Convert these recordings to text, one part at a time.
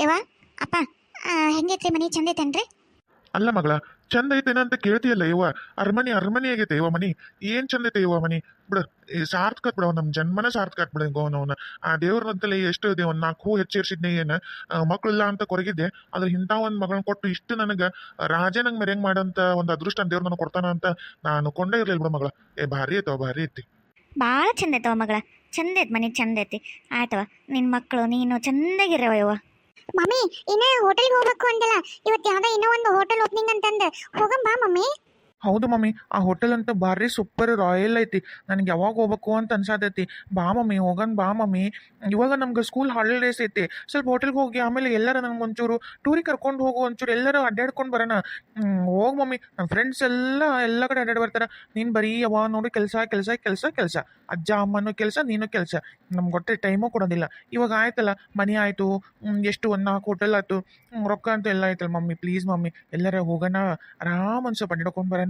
ಯವ್ವ ಅಪ್ಪ ಹೆಂಗೈತ್ರಿ ಮನಿ? ಚಂದ ಐತೇನ್ರಿ? ಅಲ್ಲ ಮಗಳ ಚಂದ ಐತೇನ ಅಂತ ಕೇಳ್ತೀಯಲ್ಲ ಇವ ಅರಮನೆ ಅರ್ಮನೆ ಆಗೈತೆ ಇವ ಮನಿ. ಏನ್ ಚಂದ ಐತೆ ಇವ ಮನಿ? ಬಿಡು ಸಾರ್ಥಕ ಬಿಡ ನಮ್ಮ ಜನ್ಮನ ಸಾರ್ಥಕ ಬಿಡ ಗೋನವನ ಆ ದೇವ್ರನಂತಲ್ಲಿ ಎಷ್ಟು ಇದೆ ಒಂದು ನಾಲ್ಕು ಹೂ ಹೆಚ್ಚೇರ್ಸಿದ್ನೆ ಏನು? ಆ, ಮಕ್ಳಿಲ್ಲ ಅಂತ ಕೊರಗಿದ್ದೆ. ಅದ್ರ ಇಂಥ ಒಂದು ಮಗಳನ್ನ ಕೊಟ್ಟು ಇಷ್ಟು ನನಗೆ ರಾಜ ನಂಗ್ ಮೆರೆಂಗ್ ಮಾಡಂತ ಒಂದ್ ಅದೃಷ್ಟ ದೇವ್ರ ನನಗೆ ಕೊಡ್ತಾನ ಅಂತ ನಾನು ಕೊಂಡೇ ಇರಲಿಲ್ಲ ಬಿಡ ಮಗಳ. ಏ ಭಾರಿ ಐತವ ಭಾರಿ ಐತಿ. ಭಾಳ ಚಂದ ಐತವ ಮಗಳ. ಚಂದ ಐತ್ ಮನೆ ಚಂದ ಐತಿ. ಆಯ್ತವ ನಿನ್ನ ಮಕ್ಕಳು ನೀನು ಚಂದಾಗಿರವ ಯವ್ವ. ಮಮ್ಮಿ ಇನ್ನ ಹೋಟೆಲ್ಗೆ ಹೋಗ್ಬೇಕು ಅಂದಲ್ಲ. ಇವತ್ತು ಯಾವ್ದೋ ಇನ್ನೂ ಒಂದು ಹೋಟೆಲ್ ಓಪನಿಂಗ್ ಅಂತಂದ. ಹೋಗಂಬಾ ಮಮ್ಮಿ. ಹೌದು ಮಮ್ಮಿ, ಆ ಹೋಟೆಲ್ ಅಂತ ಭಾರಿ ಸೂಪರ್ ರಾಯಲ್ ಐತಿ. ನನಗೆ ಯಾವಾಗ ಹೋಗ್ಬೇಕು ಅಂತ ಅನ್ಸಾತೈತಿ. ಬಾ ಮಮ್ಮಿ, ಹೋಗನ್ ಬಾ ಮಮ್ಮಿ. ಇವಾಗ ನಮ್ಗೆ ಸ್ಕೂಲ್ ಹಾಲಿಡೇಸ್ ಐತಿ. ಸ್ವಲ್ಪ ಹೋಟೆಲ್ಗೆ ಹೋಗಿ ಆಮೇಲೆ ಎಲ್ಲರ ನಂಗೆ ಒಂಚೂರು ಟೂರಿಗೆ ಕರ್ಕೊಂಡು ಹೋಗು ಒಂಚೂರು ಎಲ್ಲರೂ ಅಡ್ಡಾಡ್ಕೊಂಡು ಬರೋಣ. ಹೋಗಿ ಮಮ್ಮಿ. ನಮ್ಮ ಫ್ರೆಂಡ್ಸ್ ಎಲ್ಲ ಎಲ್ಲ ಕಡೆ ಅಡ್ಡಾಡಿ ಬರ್ತಾರೆ. ನೀನು ಬರೀ ಅವ ನೋಡಿ ಕೆಲಸ ಕೆಲಸ ಕೆಲಸ ಕೆಲಸ. ಅಜ್ಜ, ಅಮ್ಮನೂ ಕೆಲಸ, ನೀನು ಕೆಲಸ. ನಮ್ಗೆ ಒಟ್ಟೆ ಟೈಮು ಕೊಡೋದಿಲ್ಲ. ಇವಾಗ ಆಯ್ತಲ್ಲ, ಮನೆ ಆಯಿತು. ಎಷ್ಟು ಒಂದು ನಾಲ್ಕು ಹೋಟೆಲ್ ಆಯ್ತು. ರೊಕ್ಕ ಅಂತ ಎಲ್ಲ ಆಯ್ತಲ್ಲ ಮಮ್ಮಿ. ಪ್ಲೀಸ್ ಮಮ್ಮಿ, ಎಲ್ಲರ ಹೋಗೋಣ. ಆರಾಮ್ ಸ್ವಲ್ಪ ನಡ್ಕೊಂಡು ಬರೋಣ.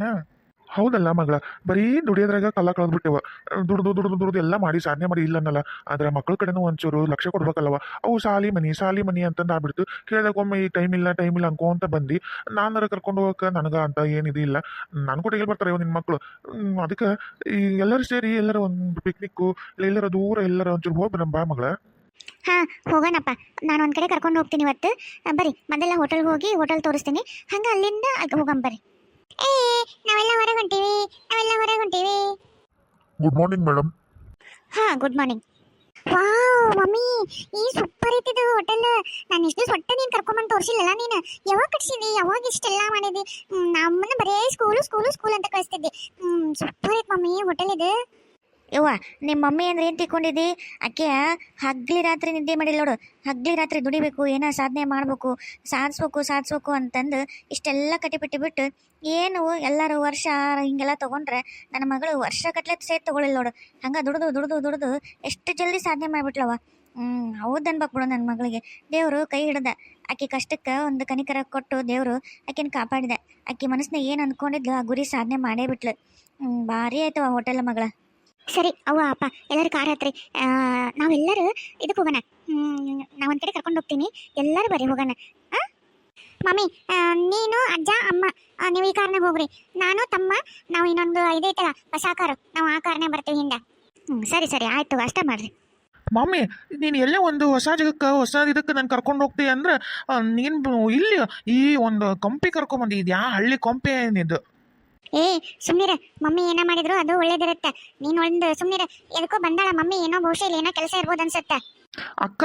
ಹೌದಲ್ಲ ಮಗಳ, ಬರೀ ದುಡಿಯೋದ್ರಾಗ ಕಲ್ಲ ಕಳೆದ್ಬಿಟ್ಟೆವ. ದುಡ್ದು ದುಡ್ದು ದುಡ್ದು ಎಲ್ಲ ಮಾಡಿ ಸಾಧನೆ ಮಾಡಿ ಇಲ್ಲನಲ್ಲ. ಆದ್ರೆ ಮಕ್ಳ ಕಡೆನೂ ಒಂಚೂರು ಲಕ್ಷ ಕೊಡ್ಬೇಕಲ್ಲವ. ಅವು ಸಾಲಿ ಮನಿ ಸಾಲಿ ಮನಿ ಅಂತಂದು ಆಗ್ಬಿಡ್ತು. ಕೇಳಿದಾಗ ಒಮ್ಮೆ ಈ ಟೈಮ್ ಇಲ್ಲ ಟೈಮ್ ಇಲ್ಲ ಅನ್ಕೊಂತ ಬಂದು. ನಾನಾರ ಕರ್ಕೊಂಡು ಹೋಗಕ್ಕೆ ನನಗೆ ಅಂತ ಏನಿದೆ ಇಲ್ಲ. ನಾನು ಕೂಡ ಎಲ್ಲಿ ಬರ್ತಾರೆ ನಿಮ್ಮ ಮಕ್ಕಳು ಅದಕ್ಕೆ ಈ ಎಲ್ಲರೂ ಸೇರಿ ಎಲ್ಲರ ಒಂದು ಪಿಕ್ನಿಕ್ಕು ಎಲ್ಲರ ದೂರ ಎಲ್ಲರ ಒಂಚೂರು ಹೋಗಿ ಬಾ ಮಗಳ. ಹಾ, ಹೋಗೋಣಪ್ಪ. ನಾನು ಒಂದ್ ಕಡೆ ಕರ್ಕೊಂಡು ಹೋಗ್ತೀನಿ ಇವತ್ತು. ಬರೀ ಬರ್ರಿ ಮೊದಲ ಹೋಟೆಲ್ಗೆ ಹೋಗಿ ಹೋಟೆಲ್ ತೋರಿಸ್ತೀನಿ. ಹಂಗ ಅಲ್ಲಿಂದ ಹೋಗಂಬರಿ ಏ ನಾವೆಲ್ಲ ಹೊರಗೆ ಹೊಂಟೀವಿ ನಾವೆಲ್ಲ ಹೊರಗೆ ಹೊಂಟೀವಿ ಗುಡ್ ಮಾರ್ನಿಂಗ್ ಮೇಡಮ್ ಹಾ ಗುಡ್ ಮಾರ್ನಿಂಗ್ ವಾವ್ ಮಮ್ಮಿ ಈ ಸೂಪರ್ ಐತಿದು ಹೋಟೆಲ್ ನಾನು ಇಷ್ಟು ಒಟ್ಟೆ ನೀನು ಕರ್ಕೊಂಬಂದು ತೋರಿಸಿಲ್ಲಲ್ಲ ನೀನು? ಯಾವಾಗ ಕಟ್ಸಿದಿ? ಯಾವಾಗ ಇಷ್ಟೆಲ್ಲ ಮಾಡಿದಿ? ನಮ್ಮನ್ನ ಬರೇ ಸ್ಕೂಲು ಸ್ಕೂಲು ಸ್ಕೂಲ್ ಅಂತ ಕಳಿಸ್ತಿದ್ದೆ. ಸೂಪರ್ ಐತ್ ಮಮ್ಮಿ ಹೋಟೆಲ್ ಇದು. ಯವ್ವ ನಿಮ್ಮ ಮಮ್ಮಿ ಅಂದ್ರೆ ಏನು ಆಕೆ ಹಗ್ಲಿ ರಾತ್ರಿ ನಿದ್ದೆ ಮಾಡಿಲ್ಲ ನೋಡು. ಹಗ್ಲಿ ರಾತ್ರಿ ದುಡಿಬೇಕು, ಏನೋ ಸಾಧನೆ ಮಾಡಬೇಕು, ಸಾಧಿಸ್ಬೇಕು ಸಾಧಿಸ್ಬೇಕು ಅಂತಂದು ಇಷ್ಟೆಲ್ಲ ಕಟ್ಟಿಬಿಟ್ಟು ಬಿಟ್ಟು ಏನು ಎಲ್ಲರೂ ವರ್ಷ ಹಿಂಗೆಲ್ಲ ತೊಗೊಂಡ್ರೆ ನನ್ನ ಮಗಳು ವರ್ಷ ಕಟ್ಲೆ ಸೇತ್ ತೊಗೊಳಿಲ್ಲ ನೋಡು. ಹಂಗೆ ದುಡ್ದು ದುಡ್ದು ದುಡ್ದು ಎಷ್ಟು ಜಲ್ದಿ ಸಾಧನೆ ಮಾಡಿಬಿಟ್ಲವ ಹ್ಞೂ ಹೌದು ಬಿಡು ನನ್ನ ಮಗಳಿಗೆ. ದೇವರು ಕೈ ಹಿಡ್ದ. ಆಕೆ ಕಷ್ಟಕ್ಕೆ ಒಂದು ಕನಿಕರ ಕೊಟ್ಟು ದೇವರು ಆಕೆನ ಕಾಪಾಡಿದೆ. ಆಕೆ ಮನಸ್ಸನ್ನ ಏನು ಅಂದ್ಕೊಂಡಿದ್ಲು ಆ ಗುರಿ ಸಾಧನೆ ಮಾಡೇ ಬಿಟ್ಲು. ಭಾರಿ ಆಯ್ತವ ಹೋಟೆಲ್ ಮಗಳ. ಸರಿ, ಅವ್ವ, ಅಪ್ಪ, ಎಲ್ಲರೂ ಕಾರ್ ಹತ್ರಿ. ನಾವೆಲ್ಲರೂ ಇದಕ್ಕೆ ಹೋಗೋಣ. ನಾವು ಒಂದು ಕಡೆ ಕರ್ಕೊಂಡು ಹೋಗ್ತೀನಿ. ಎಲ್ಲರೂ ಬರೀ ಹೋಗೋಣ? ಮಮ್ಮಿ ನೀನು ಅಜ್ಜ, ಅಮ್ಮ ನೀವು ಈ ಕಾರ್ನಾಗ ಹೋಗ್ರಿ. ನಾನು, ತಮ್ಮ, ನಾವು ಇನ್ನೊಂದು ಇದೈತಲ್ಲ ಹೊಸ ಕಾರು. ನಾವು ಆ ಕಾರ್ನಾಗ ಬರ್ತೀವಿ ಹಿಂದೆ. ಹ್ಞೂ ಸರಿ ಸರಿ, ಆಯ್ತು, ಅಷ್ಟೇ ಮಾಡ್ರಿ. ಮಮ್ಮಿ ನೀನು ಎಲ್ಲೇ ಒಂದು ಹೊಸ ಜಾಗಕ್ಕೆ, ಹೊಸ ಇದಕ್ಕೆ ನಾನು ಕರ್ಕೊಂಡು ಹೋಗ್ತೀಯ ಅಂದ್ರೆ ನೀನು ಇಲ್ಲಿ ಈ ಒಂದು ಕಂಪಿ ಕರ್ಕೊಂಬಂದಿ ಇದು ಹಳ್ಳಿ ಕಂಪಿ ಏನಿದು? ಏ ಸುಮ್ನಿರ. ಮಮ್ಮಿ ಏನ ಮಾಡಿದ್ರು ಅದು ಒಳ್ಳೇದಿರುತ್ತೆ. ನೀನ್ ಒಂದು ಸುಮ್ನಿರ. ಎದಕ್ಕೋ ಬಂದಾಳ ಮಮ್ಮಿ ಏನೋ ಬಹುಶಃ ಇಲ್ಲಿ ಏನೋ ಕೆಲಸ ಇರ್ಬೋದು ಅನ್ಸುತ್ತೆ. ಅಕ್ಕ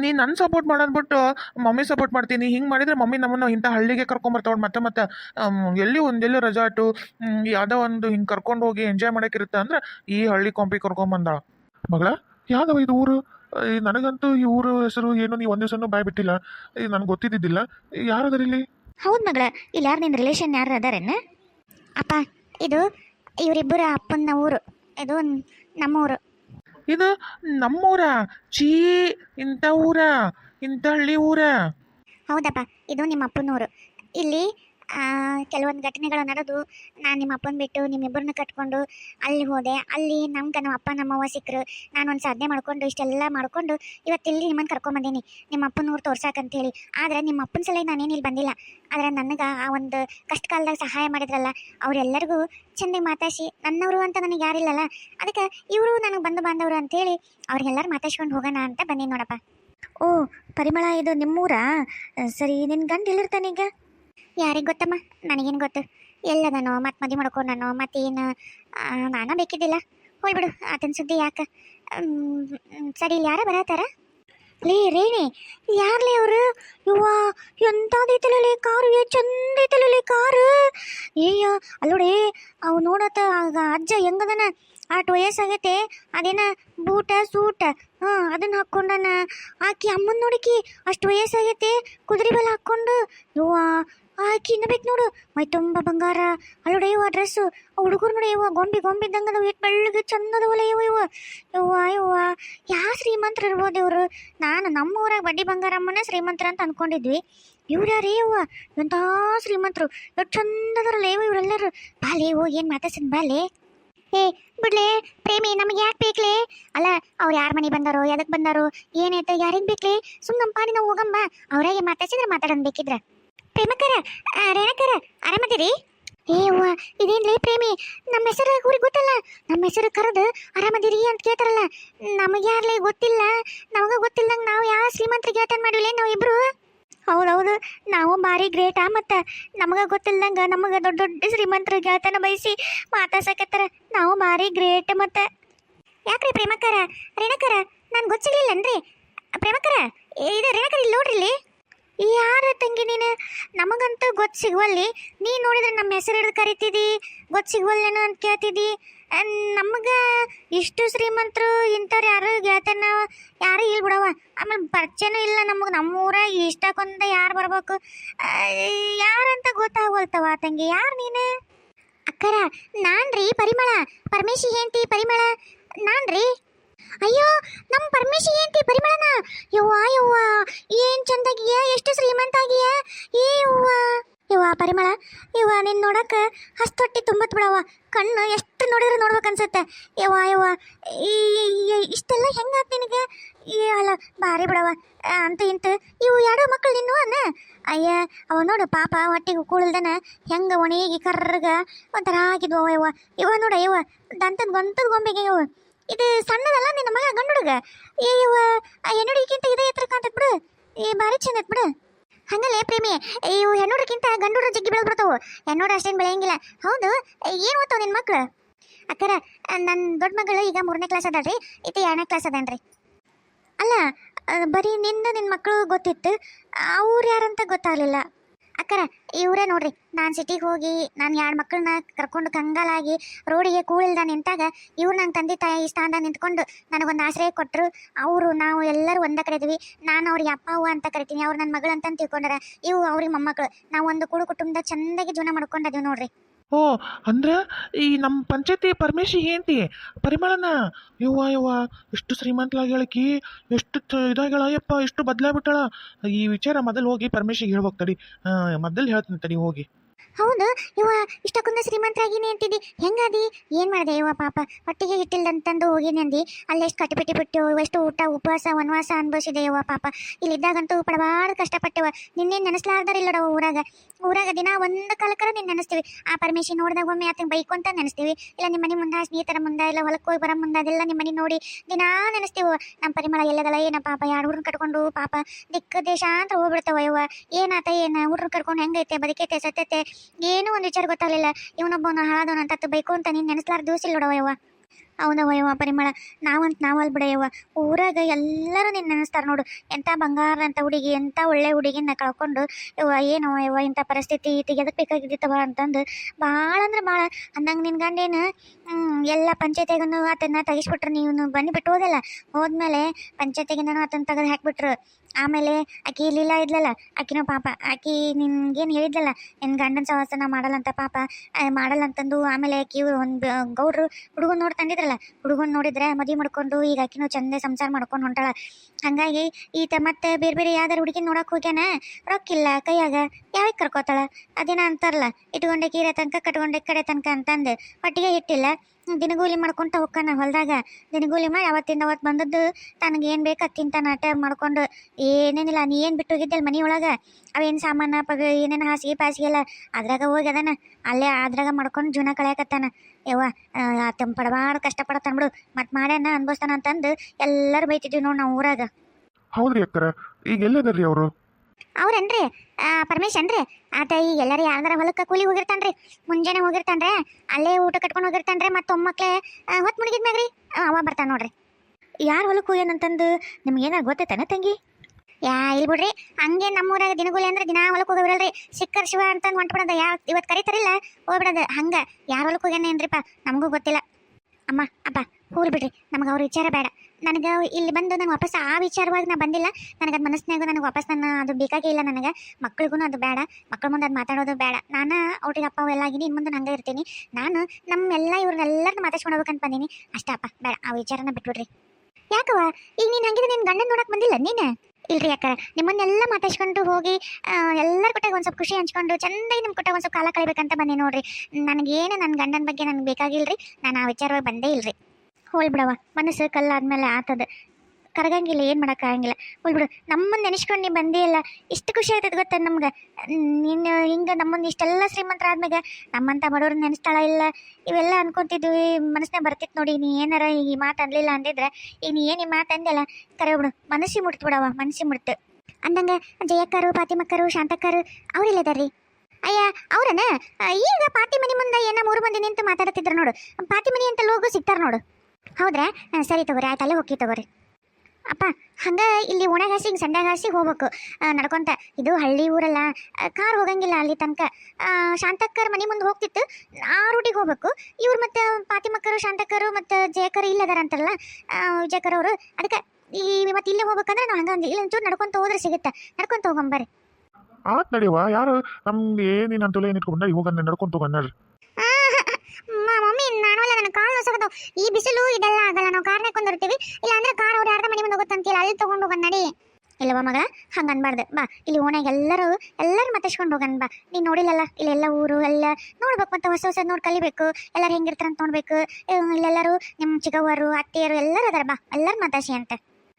ನೀ ನನ್ನ ಸಪೋರ್ಟ್ ಮಾಡೋದ್ಬಿಟ್ಟು ಮಮ್ಮಿ ಸಪೋರ್ಟ್ ಮಾಡ್ತೀನಿ. ಹಿಂಗೆ ಮಾಡಿದ್ರೆ ಮಮ್ಮಿ ನಮ್ಮನ್ನು ಇಂಥ ಹಳ್ಳಿಗೆ ಕರ್ಕೊಂಬರ್ತಾವಳು ಮತ್ತೆ ಮತ್ತೆ ಎಲ್ಲಿ ಒಂದೆಲ್ಲಿ ರೆಸಾರ್ಟು ಯಾವುದೋ ಒಂದು ಹಿಂಗೆ ಕರ್ಕೊಂಡು ಹೋಗಿ ಎಂಜಾಯ್ ಮಾಡೋಕ್ಕಿರುತ್ತೆ ಅಂದ್ರೆ ಈ ಹಳ್ಳಿ ಕೊಂಪಿ ಕರ್ಕೊಂಬಂದಾಳ ಮಗಳ ಯಾವ್ದವ ಇದು ಊರು? ಈ ನನಗಂತೂ ಈ ಊರು ಹೆಸರು ಏನು ನೀ ಒಂದ್ ದಿವಸನೂ ಬಾಯ್ ಬಿಟ್ಟಿಲ್ಲ. ನನಗೆ ಗೊತ್ತಿದ್ದಿದ್ದಿಲ್ಲ. ಯಾರದಾರ ಇಲ್ಲಿ ಹೌದ್ ಮಗಳ ಇಲ್ಲಿ ಯಾರು ನಿನ್ ರಿಲೇಷನ್ ಯಾರು ಅದಾರೇನ ಅಪ್ಪ ಇದು ಇವರಿಬ್ಬರ ಅಪ್ಪನ ಊರು. ಇದು ನಮ್ಮ ಊರು ಇದು ನಮ್ಮೂರ? ಚೀ ಇಂಥ ಊರ ಇಂಥ ಹಳ್ಳಿ ಊರ ಹೌದಪ್ಪ ಇದು ನಿಮ್ಮ ಅಪ್ಪನ ಊರು ಇಲ್ಲಿ ಕೆಲವೊಂದು ಘಟನೆಗಳು ನಡೆದು ನಾನು ನಿಮ್ಮ ಅಪ್ಪನ ಬಿಟ್ಟು ನಿಮ್ಮಿಬ್ಬರನ್ನ ಕಟ್ಕೊಂಡು ಅಲ್ಲಿ ಹೋದೆ. ಅಲ್ಲಿ ನಮ್ಗೆ ನಮ್ಮ ಅಪ್ಪ ನಮ್ಮವ್ವ ಸಿಕ್ಕರು ನಾನು ಒಂದು ಸಾಧನೆ ಮಾಡ್ಕೊಂಡು ಇಷ್ಟೆಲ್ಲ ಮಾಡ್ಕೊಂಡು ಇವತ್ತು ಇಲ್ಲಿ ನಿಮ್ಮನ್ನು ಕರ್ಕೊಂಬಂದೀನಿ ನಿಮ್ಮ ಅಪ್ಪನ ಊರು ಹೇಳಿ ಆದರೆ ನಿಮ್ಮ ಅಪ್ಪನ ಸಲ ನಾನೇನು ಇಲ್ಲಿ ಬಂದಿಲ್ಲ. ಆದರೆ ನನಗೆ ಆ ಒಂದು ಕಷ್ಟ ಕಾಲದಾಗ ಸಹಾಯ ಮಾಡಿದ್ರಲ್ಲ, ಅವರೆಲ್ಲರಿಗೂ ಚೆಂದ ಮಾತಾಡಿಸಿ, ನನ್ನವರು ಅಂತ ನನಗೆ ಯಾರಿಲ್ಲಲ್ಲ ಅದಕ್ಕೆ ಇವರು ನನಗೆ ಬಂದು ಬಾಂಧವರು ಅಂತೇಳಿ ಅವ್ರಿಗೆಲ್ಲರೂ ಮಾತಾಡ್ಸ್ಕೊಂಡು ಹೋಗೋಣ ಅಂತ ಬಂದೀನಿ ನೋಡಪ್ಪ. ಓ, ಪರಿಮಳ ಇದು ನಿಮ್ಮೂರಾ? ಸರಿ ನಿನ್ನ ಗಂಡು ಈಗ? ಯಾರಿಗೆ ಗೊತ್ತಮ್ಮ? ನನಗೇನು ಗೊತ್ತು? ಎಲ್ಲದನೋ ಮತ್ತೆ ಮದುವೆ ಮಾಡ್ಕೊಂಡನೋ ಮತ್ತೇನು ನಾನು ಬೇಕಿದ್ದಿಲ್ಲ. ಹೋಗ್ಬಿಡು ಆತನ ಸುದ್ದಿ ಯಾಕೆ? ಸರಿ, ಇಲ್ಲಿ ಯಾರು ಬರತ್ತಾರ? ಲೇ, ರೇಣಿ, ಯಾರ್ಲೇ ಅವರು? ಯವ್ವ ಎಂಥದೈತಲೇ ಕಾರು ಚಂದ ಐತಲೇ ಕಾರು? ಏಯ್ಯ ಅಲ್ಲೋಡಿ, ಅವು ನೋಡತ್ತ ಅಜ್ಜ ಹೆಂಗದನ? ಆಟ್ ವಯಸ್ಸಾಗೈತೆ, ಅದೇನ ಬೂಟ, ಸೂಟ, ಹಾಂ, ಅದನ್ನ ಹಾಕ್ಕೊಂಡನ? ಆಕಿ ಅಮ್ಮನ ನೋಡಿಕಿ, ಅಷ್ಟು ವಯಸ್ಸಾಗೈತೆ, ಕುದುರೆ ಬಲ ಹಾಕ್ಕೊಂಡು? ಯವ್ವ ಆಕಿ ಕಿನ್ನಬೇಕು ಬೇಕು ನೋಡು. ಮೈ ತುಂಬ ಬಂಗಾರ. ಅಲ್ಲೋಡೆ ಇವ ಡ್ರೆಸ್ಸು ಹುಡುಗರು ನೋಡಿ ಇವ ಗೊಂಬಿ ಗೊಂಬಿ ಇದ್ದಂಗೆ ಎಷ್ಟು ಬೆಳ್ಳಗೆ ಚಂದದವಲ್ಲ ಇವ ಇವ ಯವ್ವ ಇವ ಯಾ ಶ್ರೀಮಂತರು ಇರ್ಬೋದು ಇವರು ನಾನು ನಮ್ಮ ಊರಾಗ ಬಡ್ಡಿ ಬಂಗಾರಮ್ಮನ ಶ್ರೀಮಂತರ ಅಂತ ಅನ್ಕೊಂಡಿದ್ವಿ. ಇವ್ರು ಯಾರೇ ಇವ ಎಂಥ ಶ್ರೀಮಂತರು. ಎಷ್ಟು ಚಂದದರಲ್ಲ ಇವ ಇವರೆಲ್ಲರೂ. ಬಾಲೆ ಹೋಗಿ ಏನು ಮಾತಾಡ್ಸಿದ್ ಬಾಲೆ? ಏ, ಬಿಡ್ಲೆ, ಪ್ರೇಮಿ, ನಮಗೆ ಯಾಕೆ ಬೇಕ್ಲೆ? ಅಲ್ಲ, ಅವ್ರು ಯಾರ ಮನೆ ಬಂದಾರೋ ಯಾದಕ್ಕೆ ಬಂದಾರೋ ಏನೈತೆ ಯಾರಿಗೆ ಬೇಕ್ಲೆ? ಸುಮ್ಮನೆ ಪಾಡಿ ನಾವು ಹೋಗಮ್ಮ ಅವ್ರಾಗೆ ಮಾತಾಡ್ಸಿದ್ರೆ ಮಾತಾಡೋಣ ಬೇಕಿದ್ರ. ಪ್ರೇಮಕರ ರೇಣಕರ ಆರಾಮದಿರಿ ಅವ್ವ, ಇದೇನ್ಲೇ ಪ್ರೇಮಿ? ನಮ್ಮ ಹೆಸರು ಊರಿಗೆ ಗೊತ್ತಲ್ಲ. ನಮ್ಮ ಹೆಸರು ಕರೆದು ಆರಾಮದಿರಿ ಅಂತ ಕೇಳ್ತಾರಲ್ಲ. ನಮಗೆ ಯಾರ್ಲೇ ಗೊತ್ತಿಲ್ಲ, ನಮಗೆ ಗೊತ್ತಿಲ್ಲದಂಗೆ ನಾವು ಯಾವ ಶ್ರೀಮಂತ್ರ ಹೇಳ್ತಾನೆ ಮಾಡಿಲ್ಲ ನಾವು ಇಬ್ರು? ಹೌದೌದು, ನಾವು ಭಾರಿ ಗ್ರೇಟಾ ಮತ್ತು. ನಮಗೆ ಗೊತ್ತಿಲ್ದಂಗೆ ನಮಗೆ ದೊಡ್ಡ ದೊಡ್ಡ ಶ್ರೀಮಂತ್ರ ಗೆಳತನ ಬಯಸಿ ಮಾತಾಡ್ಸಕತ್ತಾರ ನಾವು ಭಾರಿ ಗ್ರೇಟ್ ಮತ್ತು. ಯಾಕ್ರಿ ಪ್ರೇಮಕರ, ರೇಣಕರ? ನಾನು ಗೊತ್ತಿರ್ಲಿಲ್ಲನ್ರಿ. ಪ್ರೇಮಕರ ಇದು ರೇಣಕರ ಇಲ್ಲಿ ನೋಡ್ರಿ ಯಾರ ತಂಗಿ ನೀನು? ನಮಗಂತೂ ಗೊತ್ತು ಸಿಗುವಲ್ಲಿ. ನೀ ನೋಡಿದ್ರೆ ನಮ್ಮ ಹೆಸರು ಹಿಡಿದು ಕರಿತಿದಿ, ಗೊತ್ತು ಸಿಗುವಲ್ಲೇನು ಅಂತ ಕೇಳ್ತಿದ್ದಿ ನಮ್ಗೆ ಇಷ್ಟು ಶ್ರೀಮಂತರು ಇಂಥವ್ರು ಯಾರು ಗೆಳತನ ಯಾರು ಇಲ್ಲಿ ಬಿಡವ ಆಮೇಲೆ ಪರಿಚಯನೂ ಇಲ್ಲ ನಮಗೆ. ನಮ್ಮೂರ ಇಷ್ಟಕ್ಕೊಂದ ಯಾರು ಬರ್ಬೇಕು? ಯಾರಂತ ಗೊತ್ತಾಗೋಲ್ತವ ತಂಗಿ. ಯಾರು ನೀನು? ಅಕ್ಕರ, ನಾನ್ರಿ ಪರಿಮಳ. ಪರಮೇಶಿ ಹೆಂಡತಿ ಪರಿಮಳ. ನಾನ್ರಿ. ಅಯ್ಯೋ ನಮ್ಮ ಪರಮೇಶಿ ಏನ್ತಿ? ಪರಿಮಳನ? ಯವ್ವ ಯವ್ವ, ಏನ್ ಚಂದಾಗಿಯ? ಎಷ್ಟು ಶ್ರೀಮಂತ ಆಗಿಯ ಏ, ಯವ್ವ. ಯವ್ವ, ಪರಿಮಳ, ಯವ್ವ, ನಿನ್ ನೋಡಕ ಹಸ್ತೊಟ್ಟಿ ತುಂಬತ್ ಬಿಡವ ಕಣ್ಣು ಎಷ್ಟು ನೋಡಿದ್ರೆ ನೋಡ್ಬೇಕು ಅನ್ಸುತ್ತೆ. ಯವ್ವ ಯವ್ವ ಇಷ್ಟೆಲ್ಲ ಹೆಂಗಾತ್ ನಿನಗೆ? ಅಲ್ಲ ಭಾರಿ ಬಿಡವ ಅಂತ ಇಂತ. ಇವು ಎರಡು ಮಕ್ಕಳು ನಿನ್ನು ಅನ್ನ? ಅಯ್ಯ, ಅವ ನೋಡು, ಪಾಪ ಹೊಟ್ಟೆಗೆ ಕೂಳಲ್ದನ ಹೆಂಗ ಒಣಗಿ ಕರ್ರಗ ಒಂಥರ ಆಗಿದ್ವು ಅವ ಇವ ಇವ ನೋಡ ಇವ ದಂತದ, ಗೊಂತದ ಗೊಂಬೆಗೆ ಇವ ಇದು ಸಣ್ಣದಲ್ಲ ನಿನ್ನ ಮಗ ಗಂಡು ಹುಡುಗ ಏ, ಇವ ಇದೇ ಎತ್ತರ ಕಾಣ್ತದ ಬಿಡು. ಏ, ಭಾರಿ ಚಂದ ಬಿಡು. ಹಂಗಲ್ಲೇ ಪ್ರೇಮಿ ಇವು ಹೆಣ್ಣುಡ್ರಕ್ಕಿಂತ ಗಂಡು ಹುಡುಗ್ರ ಜಗ್ಗಿ ಬೆಳೆದು ಬರ್ತಾವು ಹೆಣ್ಣೋಡ ಅಷ್ಟೇನು ಬೆಳೆಯಂಗಿಲ್ಲ. ಹೌದು, ಏನು ಓದ್ತಾವ ನಿನ್ನ ಮಕ್ಳು? ಅಕ್ಕರ ನನ್ನ ದೊಡ್ಡ ಮಗಳು ಈಗ ಮೂರನೇ ಕ್ಲಾಸ್ ಅದಾಳ್ರಿ. ಈತ ಎರಡನೇ ಕ್ಲಾಸ್ ಅದಾನ್ರಿ. ಅಲ್ಲ ಬರೀ ನಿಂದ ನಿನ್ನ ಮಕ್ಕಳು ಗೊತ್ತಿತ್ತು. ಅವ್ರು ಯಾರಂತ ಗೊತ್ತಾಗಲಿಲ್ಲ. ಅಕ್ಕರ ಇವರೇ ನೋಡ್ರಿ. ನಾನು ಸಿಟಿಗೆ ಹೋಗಿ, ನಾನು ಎರಡು ಮಕ್ಕಳನ್ನ ಕರ್ಕೊಂಡು ಕಂಗಾಲಾಗಿ ರೋಡಿಗೆ ಕೂಳಿಲ್ದ ನಿಂತಾಗ ಇವ್ರು ನನ್ನ ತಂದೆ ತಾಯಿ ಸ್ಥಾನದಾಗ ನಿಂತ್ಕೊಂಡು ನನಗೊಂದು ಆಶ್ರಯ ಕೊಟ್ಟರು ಅವರು, ನಾವು ಎಲ್ಲರೂ ಒಂದೇ ಕಡೆ ನಾನು ಅವ್ರಿಗೆ ಅಪ್ಪ, ಅವ್ವ ಅಂತ ಕರಿತೀನಿ. ಅವ್ರು ನನ್ನ ಮಗಳು ತಿಳ್ಕೊಂಡಾರ. ಇವು ಅವ್ರಿಗೆ ಮೊಮ್ಮಕ್ಕಳು ನಾವು ಒಂದು ಕೂಡು ಕುಟುಂಬದಾಗ ಚೆಂದಾಗಿ ಜೀವನ ಮಾಡ್ಕೊಂಡಿದ್ದೀವಿ ನೋಡ್ರಿ. ಓ, ಅಂದ್ರೆ ಈ ನಮ್ಮ ಪಂಚಾಯತಿ ಪರಮೇಶಿ ಏನ್ತಿ ಪರಿಮಳನ, ಯವ್ವ ಯವ್ವ, ಎಷ್ಟು ಶ್ರೀಮಂತಲಾಗಿ ಹೇಳಕಿ, ಎಷ್ಟು ಇದಾಗ್ಯಾಳ, ಯಪ್ಪ, ಎಷ್ಟು ಬದಲಾಗ್ಬಿಟ್ಟಾಳ. ಈ ವಿಚಾರ ಮೊದಲು ಹೋಗಿ ಪರಮೇಶಿಗೆ ಹೇಳ್ಬೇಕು ತಡಿ. ಮೊದಲು ಹೇಳ್ತೀನಿ ತಡಿ, ಹೋಗಿ. ಹೌದು, ಇವ ಇಷ್ಟಕ್ಕೊಂದು ಶ್ರೀಮಂತರಾಗಿನಿ ಅಂತಿದ್ದಿ. ಹೆಂಗದಿ? ಏನು ಮಾಡಿದೆ ಇವ ಪಾಪ? ಹೊಟ್ಟಿಗೆ ಹಿಟ್ಟಿಲ್ದಂತಂದು ಹೋಗಿನಿ ಅಂದಿ. ಅಲ್ಲಿ ಎಷ್ಟು ಕಟ್ಟಿಬಿಟ್ಟಿ ಬಿಟ್ಟು ಎಷ್ಟು ಊಟ, ಉಪವಾಸ, ವನವಾಸ ಅನುಭವಿಸಿದೆ ಇವ ಪಾಪ. ಇಲ್ಲಿದ್ದಾಗಂತೂ ಪಡಬಾರ ಕಷ್ಟಪಟ್ಟಿವ. ನಿನ್ನೆ ನೆನೆಸ್ಲಾರ್ದಾರಿಲ್ಲಡವ ಊರಾಗ? ಊರಾಗ ದಿನ ಒಂದು ಕಾಲಕ್ಕರ ನೀನು ನೆನೆಸ್ತೀವಿ. ಆ ಪರಮೇಶಿ ನೋಡಿದಾಗ ಒಮ್ಮೆ ಆತನ ಬೈಕು ಅಂತ ನೆನೆಸ್ತೀವಿ. ಇಲ್ಲ ನಿಮ್ಮ ಮನೆ ಮುಂದೆ ಸ್ನೇಹಿತರ ಮುಂದೆ, ಇಲ್ಲ ಹೊಲಕ್ಕೆ ಹೋಗಿ ಬರೋ ಮುಂದೆ, ಅದೆಲ್ಲ ನಿಮ್ಮ ಮನೆ ನೋಡಿ ದಿನಾ ನೆನೆಸ್ತೀವಿ ನಮ್ಮ ಪರಿಮಳ ಎಲ್ಲದಲ್ಲ ಏನ ಪಾಪ? ಎರಡು ಹುಡ್ರು ಕಟ್ಕೊಂಡು ಪಾಪ ದಿಕ್ಕ ದೇಶ ಅಂತ ಹೋಗ್ಬಿಡ್ತಾವ ಇವ. ಏನಾತ ಏನು? ಹುಡ್ರು ಕರ್ಕೊಂಡು ಹೆಂಗೈತೆ? ಬದುಕೈತೆ, ಸತ್ತೈತೆ? ಏನೂ ಒಂದು ವಿಚಾರ ಗೊತ್ತಾಗಲಿಲ್ಲ. ಇವನೊಬ್ಬ ಹಾಳಾದವನ ಅಂತ ಬೇಕು ಅಂತ ನೀನು ನೆನೆಸ್ಲಾರ ದಿವಸ ಯವ್ವ ಹೌದವ ಯವ್ವ ಪರಿಮಳ. ನಾವಂತ ನಾವಲ್ ಬಿಡಯವ ಊರಾಗ ಎಲ್ಲರೂ ನಿನ್ನ ನೆನೆಸ್ತಾರೆ ನೋಡು. ಎಂಥ ಬಂಗಾರ ಅಂತ ಹುಡುಗಿ ಎಂಥ ಒಳ್ಳೆ ಹುಡುಗಿನ ಕಳ್ಕೊಂಡು, ಯವ್ವ, ಏನು ಯವ್ವ, ಇಂಥ ಪರಿಸ್ಥಿತಿ ಈತಿಗೆ ಎದಕ್ಕೆ ಬೇಕಾಗಿದ್ದಿತ್ತವ ಅಂತಂದು ಭಾಳ ಅಂದ್ರೆ ಭಾಳ ಅಂದಂಗೆ ನಿನ್ನ ಗಂಡೇನು ಎಲ್ಲ ಪಂಚಾಯತಿಗೂ ಆತನ್ನ ತೆಗಿಸ್ಬಿಟ್ರು. ನೀವು ಬನ್ನಿ ಬಿಟ್ಟು ಹೋದಲ್ಲ ಹೋದ್ಮೇಲೆ ಪಂಚಾಯತಿಗಿಂದನೂ ಆತನ ತೆಗೆದು ಹಾಕ್ಬಿಟ್ರು. ಆಮೇಲೆ ಆಕಿ ಇಲ್ಲಿಲ್ಲ ಇದ್ಲಲ್ಲ, ಆಕಿನೂ ಪಾಪ. ಆಕಿ ನಿನ್ಗೇನು ಹೇಳಿದ್ಲಲ್ಲ ನಿನ್ನ ಗಂಡನ ಸಹವಾಸನ ಮಾಡಲ್ಲ ಅಂತ ಪಾಪ ಮಾಡಲ್ಲ ಅಂತಂದು ಆಮೇಲೆ ಆಕಿ ಒಂದು ಗೌಡ್ರು ಹುಡುಗನ್ ನೋಡಿ ತಂದಿದ್ರಲ್ಲ ಹುಡುಗನ್ ನೋಡಿದ್ರೆ ಮದುವೆ ಮಾಡ್ಕೊಂಡು ಈಗ ಆಕಿನೂ ಚಂದ ಸಂಸಾರ ಮಾಡ್ಕೊಂಡು ಹೊಂಟಾಳ. ಹಂಗಾಗಿ ಈತ ಮತ್ತೆ ಬೇರೆ ಬೇರೆ ಯಾವ್ದಾರು ಹುಡುಗಿನ ನೋಡಕ್ ಹೋಗ್ಯಾನ? ರೊಕ್ಕಿಲ್ಲ ಕೈಯಾಗ ಯಾವಾಗ ಕರ್ಕೋತಾಳ? ಅದೇನ ಅಂತಾರಲ್ಲ ಇಟ್ಕೊಂಡೆ ಕೀರೆ ತನಕ ಕಟ್ಕೊಂಡೆ ಕಡೆ ತನಕ ಅಂತಂದು ಪಟ್ಟಿಗೆ ಇಟ್ಟಿಲ್ಲ. ದಿನಗೂಲಿ ಮಾಡ್ಕೊಂತ ಹೋಗ್ತಾನ ಹೊಲದಾಗ. ದಿನಗೂಲಿ ಮಾಡಿ ಅವತ್ತಿಂದ ಅವತ್ತು ಬಂದದ್ದು ತನಗೆ ಏನು ಬೇಕು ತಿಂತಾನ ಅಟ್ಟ ಮಾಡ್ಕೊಂಡು ಏನೇನಿಲ್ಲ, ನೀ ಏನು ಬಿಟ್ಟು ಹೋಗಿದ್ದೆಲ್ಲ ಮನೆ ಒಳಗೆ? ಅವೇನು ಸಾಮಾನು ಪಗ ಏನೇನು ಹಾಸಿಗೆ ಪಾಸಿಗೆ ಎಲ್ಲ ಅದ್ರಾಗ ಹೋಗಿ ಅಲ್ಲೇ ಅದ್ರಾಗ ಮಾಡ್ಕೊಂಡು ಜೀವನ ಕಳೆಯಕತ್ತಾನ. ಯವ್ವ ಆತಂ ಪಡಬಾರ್ದು ಕಷ್ಟಪಡತಾನ ಬಿಡು. ಮತ್ತೆ ಮಾಡ್ಯಾನ ಅನ್ಭವಿಸ್ತಾನ ಅಂತಂದು ಎಲ್ಲರೂ ಬೈತಿದ್ವಿ ನೋಡಿ ನಾವು ಊರಾಗ. ಹೌದ್ರಿ ಅಕ್ಕರ. ಈಗ ಎಲ್ಲದರ್ರಿ ಅವರು? ಅವ್ರೇನ್ರಿ? ಪರಮೇಶನ್ರಿ ಆತ ಈಗ ಎಲ್ಲರೂ ಯಾರ್ದಾರ ಹೊಲಕ್ಕೆ ಕೂಲಿ ಹೋಗಿರ್ತಾನ್ರಿ ಮುಂಜಾನೆ ಹೋಗಿರ್ತಾನ್ರಿ ಅಲ್ಲೇ ಊಟ ಕಟ್ಕೊಂಡು ಹೋಗಿರ್ತಾನ್ರಿ ಮತ್ತೆ ಒಮ್ಮಕ್ಳೆ ಹೊತ್ತು ಮುಳುಗಿದ್ಮ್ಯಾಗ್ರಿ ಅವ ಬರ್ತಾನೆ ನೋಡ್ರಿ. ಯಾರು ಹೊಲಕ್ಕೆ ಹೋಗ್ಯಾನಂತಂದು ನಿಮ್ಗೇನಾರು ಗೊತ್ತೈತಾನ ತಂಗಿ? ಯಾ ಇಲ್ಲಿ ಬಿಡ್ರಿ ಹಂಗೆ ನಮ್ಮೂರಾಗ ದಿನಗೂಲಿ ಅಂದ್ರೆ ದಿನಾ ಹೊಲಕ್ಕೆ ಹೋಗಿರಲ್ರಿ ಸಿಕ್ಕರ್ ಶಿವ ಅಂತಂದು ಹೊಂಟ್ಬಿಡೋದು ಯಾವ ಇವತ್ತು ಕರಿತಾರಿಲ್ಲ ಹೋಗ್ಬಿಡೋದು. ಹಂಗ ಯಾರು ಹೊಲಕ್ಕೆ ಹೋಗ್ಯಾನೇನ್ರಿಪ್ಪ ನಮಗೂ ಗೊತ್ತಿಲ್ಲ. ಅಮ್ಮ ಅಪ್ಪ ಹೋಗ್ಲಿ ಬಿಡ್ರಿ ನಮಗೆ ಅವ್ರ ವಿಚಾರ ಬೇಡ. ನನಗೆ ಇಲ್ಲಿ ಬಂದು ನಾನು ವಾಪಸ್ ಆ ವಿಚಾರವಾಗಿ ನಾನು ಬಂದಿಲ್ಲ. ನನಗೆ ಅದು ಮನಸ್ಸಿನಾಗ ನನಗೆ ವಾಪಸ್ ನನ್ನ ಅದು ಬೇಕಾಗೇ ಇಲ್ಲ ನನಗೆ. ಮಕ್ಳಿಗೂ ಅದು ಬೇಡ. ಮಕ್ಳ ಮುಂದೆ ಅದು ಮಾತಾಡೋದು ಬೇಡ. ನಾನು ಅವ್ರಿಗೆ ಅಪ್ಪ ಎಲ್ಲ ಆಗಿನಿ ಇನ್ನು ಮುಂದೆ ನಂಗೆ ಇರ್ತೀನಿ. ನಾನು ನಮ್ಮೆಲ್ಲ ಇವ್ರನ್ನೆಲ್ಲರನ್ನ ಮಾತಾಡ್ಸ್ಕೊಂಡು ಹೋಗ್ಬೇಕಂತ ಬಂದೀನಿ. ಅಷ್ಟೇ ಅಪ್ಪ, ಬೇಡ. ಆ ವಿಚಾರನ ಬಿಟ್ಬಿಡ್ರಿ. ಯಾಕವ ಈಗ ನೀನು ಹಂಗಿದ್ರೆ ನಿನ್ನ ಗಂಡನ ನೋಡಕ್ಕೆ ಬಂದಿಲ್ಲ ನೀನು? ಇಲ್ರಿ ಅಕ್ಕಾರ ನಿಮ್ಮನ್ನೆಲ್ಲ ಮಾತಾಡ್ಸ್ಕೊಂಡು ಹೋಗಿ ಎಲ್ಲರ ಕೊಟ್ಟಾಗ ಒಂದು ಸ್ವಲ್ಪ ಖುಷಿ ಹಂಚ್ಕೊಂಡು, ಚೆಂದಾಗಿ ನಿಮ್ಮ ಕೊಟ್ಟಾಗ ಒಂದು ಸ್ವಲ್ಪ ಕಾಲ ಕಳಿಬೇಕಂತ ಬಂದೆ ನೋಡ್ರಿ. ನನಗೇನು ನನ್ನ ಗಂಡನ ಬಗ್ಗೆ ನನಗೆ ಬೇಕಾಗಿಲ್ರಿ. ನಾನು ಆ ವಿಚಾರವಾಗಿ ಬಂದೇ ಇಲ್ರಿ. ಹೋಲ್ ಬಿಡವ ಮನಸ್ಸು ಕಲ್ಲಾದ್ಮೇಲೆ ಆತದ. ಕರಗಂಗಿಲ್ಲ, ಏನು ಮಾಡೋಕ್ಕಾಗಂಗಿಲ್ಲ. ಹೋಯ್ ಬಿಡು. ನಮ್ಮನ್ನು ನೆನೆಸ್ಕೊಂಡು ನೀ ಬಂದೇ ಇಲ್ಲ. ಇಷ್ಟು ಖುಷಿ ಆಗ್ತದೆ ಗೊತ್ತ ನಮ್ಗೆ? ನಿನ್ನ ಹಿಂಗೆ ನಮ್ಮನ್ನು ಇಷ್ಟೆಲ್ಲ ಆದ್ಮೇಲೆ ನಮ್ಮಂಥ ಬಡವ್ರ ನೆನೆಸ್ತಾಳ ಇಲ್ಲ? ಇವೆಲ್ಲ ಅನ್ಕೊಂತಿದ್ವಿ. ಮನಸ್ಸಿನಾಗ ಬರ್ತಿತ್ತು ನೋಡಿ, ನೀ ಏನಾರ ಈ ಮಾತು ಅನ್ಲಿಲ್ಲ ಅಂದಿದ್ರೆ ಈಗ ನೀ ಏನು ಈ ಮಾತು ಅಂದಿಲ್ಲ ಕರೆ ಬಿಡು ಮನಸ್ಸಿ ಮುಟ್ತು ಬಿಡವ ಮನಸ್ಸಿಗೆ ಮುಟ್ತು. ಅಂದಂಗೆ ಜಯಕ್ಕರು, ಪಾತಿಮಕ್ಕರು, ಶಾಂತಕ್ಕರು ಅವ್ರಿಲ್ಲದಾರ್ರಿ ಅಯ್ಯ ಅವ್ರನ್ನ ಈಗ ಪಾತಿ ಮನೆ ಮುಂದೆ ಏನ ಮೂರು ಮಂದಿ ನಿಂತು ಮಾತಾಡ್ತಿದ್ರು ನೋಡು. ಪಾತಿ ಮನೆ ಅಂತ ಲೋಗು ಸಿಗ್ತಾರೆ ನೋಡು. ಹೌದ್ರಾ? ಸರಿ ತಗೋರಿ, ಆಯ್ತು, ಅಲ್ಲೇ ಹೋಗಿ ತಗೋರಿ. ಅಪ್ಪ, ಹಂಗೆ ಇಲ್ಲಿ ಒಣ ಹಾಸಿ ಹಿಂಗೆ ಸಂಡೆ ಹಾಸಿ ಹೋಗ್ಬೇಕು ನಡ್ಕೊಂತ, ಇದು ಹಳ್ಳಿ ಊರಲ್ಲ ಕಾರ್ ಹೋಗಂಗಿಲ್ಲ ಅಲ್ಲಿ ತನಕ. ಶಾಂತಕ್ಕರ್ ಮನೆ ಮುಂದೆ ಹೋಗ್ತಿತ್ತು ಆ ರೂಟಿಗೆ ಹೋಗ್ಬೇಕು. ಇವ್ರು ಮತ್ತೆ ಪಾತಿಮಕ್ಕರು, ಶಾಂತಕ್ಕರು ಮತ್ತು ಜಯಕರು ಇಲ್ಲದಾರ ಅಂತಾರಲ್ಲ ವಿಜಯಕರ್ ಅವರು, ಅದಕ್ಕೆ ಈ ಮತ್ತೆ ಇಲ್ಲೇ ಹೋಗ್ಬೇಕಂದ್ರೆ ನಾವು ಹಂಗಂದ್ರೆ ಇಲ್ಲ ಒಂಚೂರು ನಡ್ಕೊಂತ ಹೋದ್ರೆ ಸಿಗುತ್ತೆ? ನಡ್ಕೊಂತ ಹೋಗಂಬರ್ರಿ ಆತ್ ನಡೆಯುವ ಯಾರು? ನಮ್ಗೆ ಏನೇನು ಅಂತಲೇ ಏನಿಟ್ಕೊಂಡ ಹೋಗನ್ನ ನಡ್ಕೊಂತ ಹೋಗಣ್ಣ ನೋಸಕತ್ತು ಈ ಬಿಸಿಲು ಇದೆಲ್ಲ ಆಗಲ್ಲ. ನಾವು ಕಾರ್ನಾಗ ಕೊಂಡಿರ್ತೀವಿ ಇಲ್ಲ ಅಂದ್ರೆ ಕಾರ್ ಅವ್ರು ಯಾರ್ದ ಮನೆ ಮುಂದೆ ಹೋಗುತ್ತಂತಿಲ್ಲ ಅಲ್ಲಿ ತಗೊಂಡು ಹೋಗೋಣ ನಡಿ. ಇಲ್ಲವ ಮಗ, ಹಂಗ ಅನ್ಬಾರ್ದು. ಬಾ, ಇಲ್ಲಿ ಓಣಾಗ ಎಲ್ಲರೂ ಎಲ್ಲರೂ ಮತ್ತಿಸ್ಕೊಂಡು ಹೋಗನ್ ಬಾ. ನೀನು ನೋಡಿಲ್ಲಲ್ಲ ಇಲ್ಲೆಲ್ಲ ಊರು, ಎಲ್ಲ ನೋಡ್ಬೇಕು ಮತ್ತೆ ಹೊಸ ಹೊಸ ನೋಡಿ ಕಲಿಬೇಕು. ಎಲ್ಲರೂ ಹೆಂಗಿರ್ತಾರ ಅಂತ ನೋಡ್ಬೇಕು. ಇಲ್ಲೆಲ್ಲರೂ ನಿಮ್ಮ ಚಿಕ್ಕವರು ಅತ್ತೆಯರು ಎಲ್ಲರೂ ಅದಾರ ಬಾ. ಎಲ್ಲರೂ ಮಾತಾಸಿ ಅಂತ.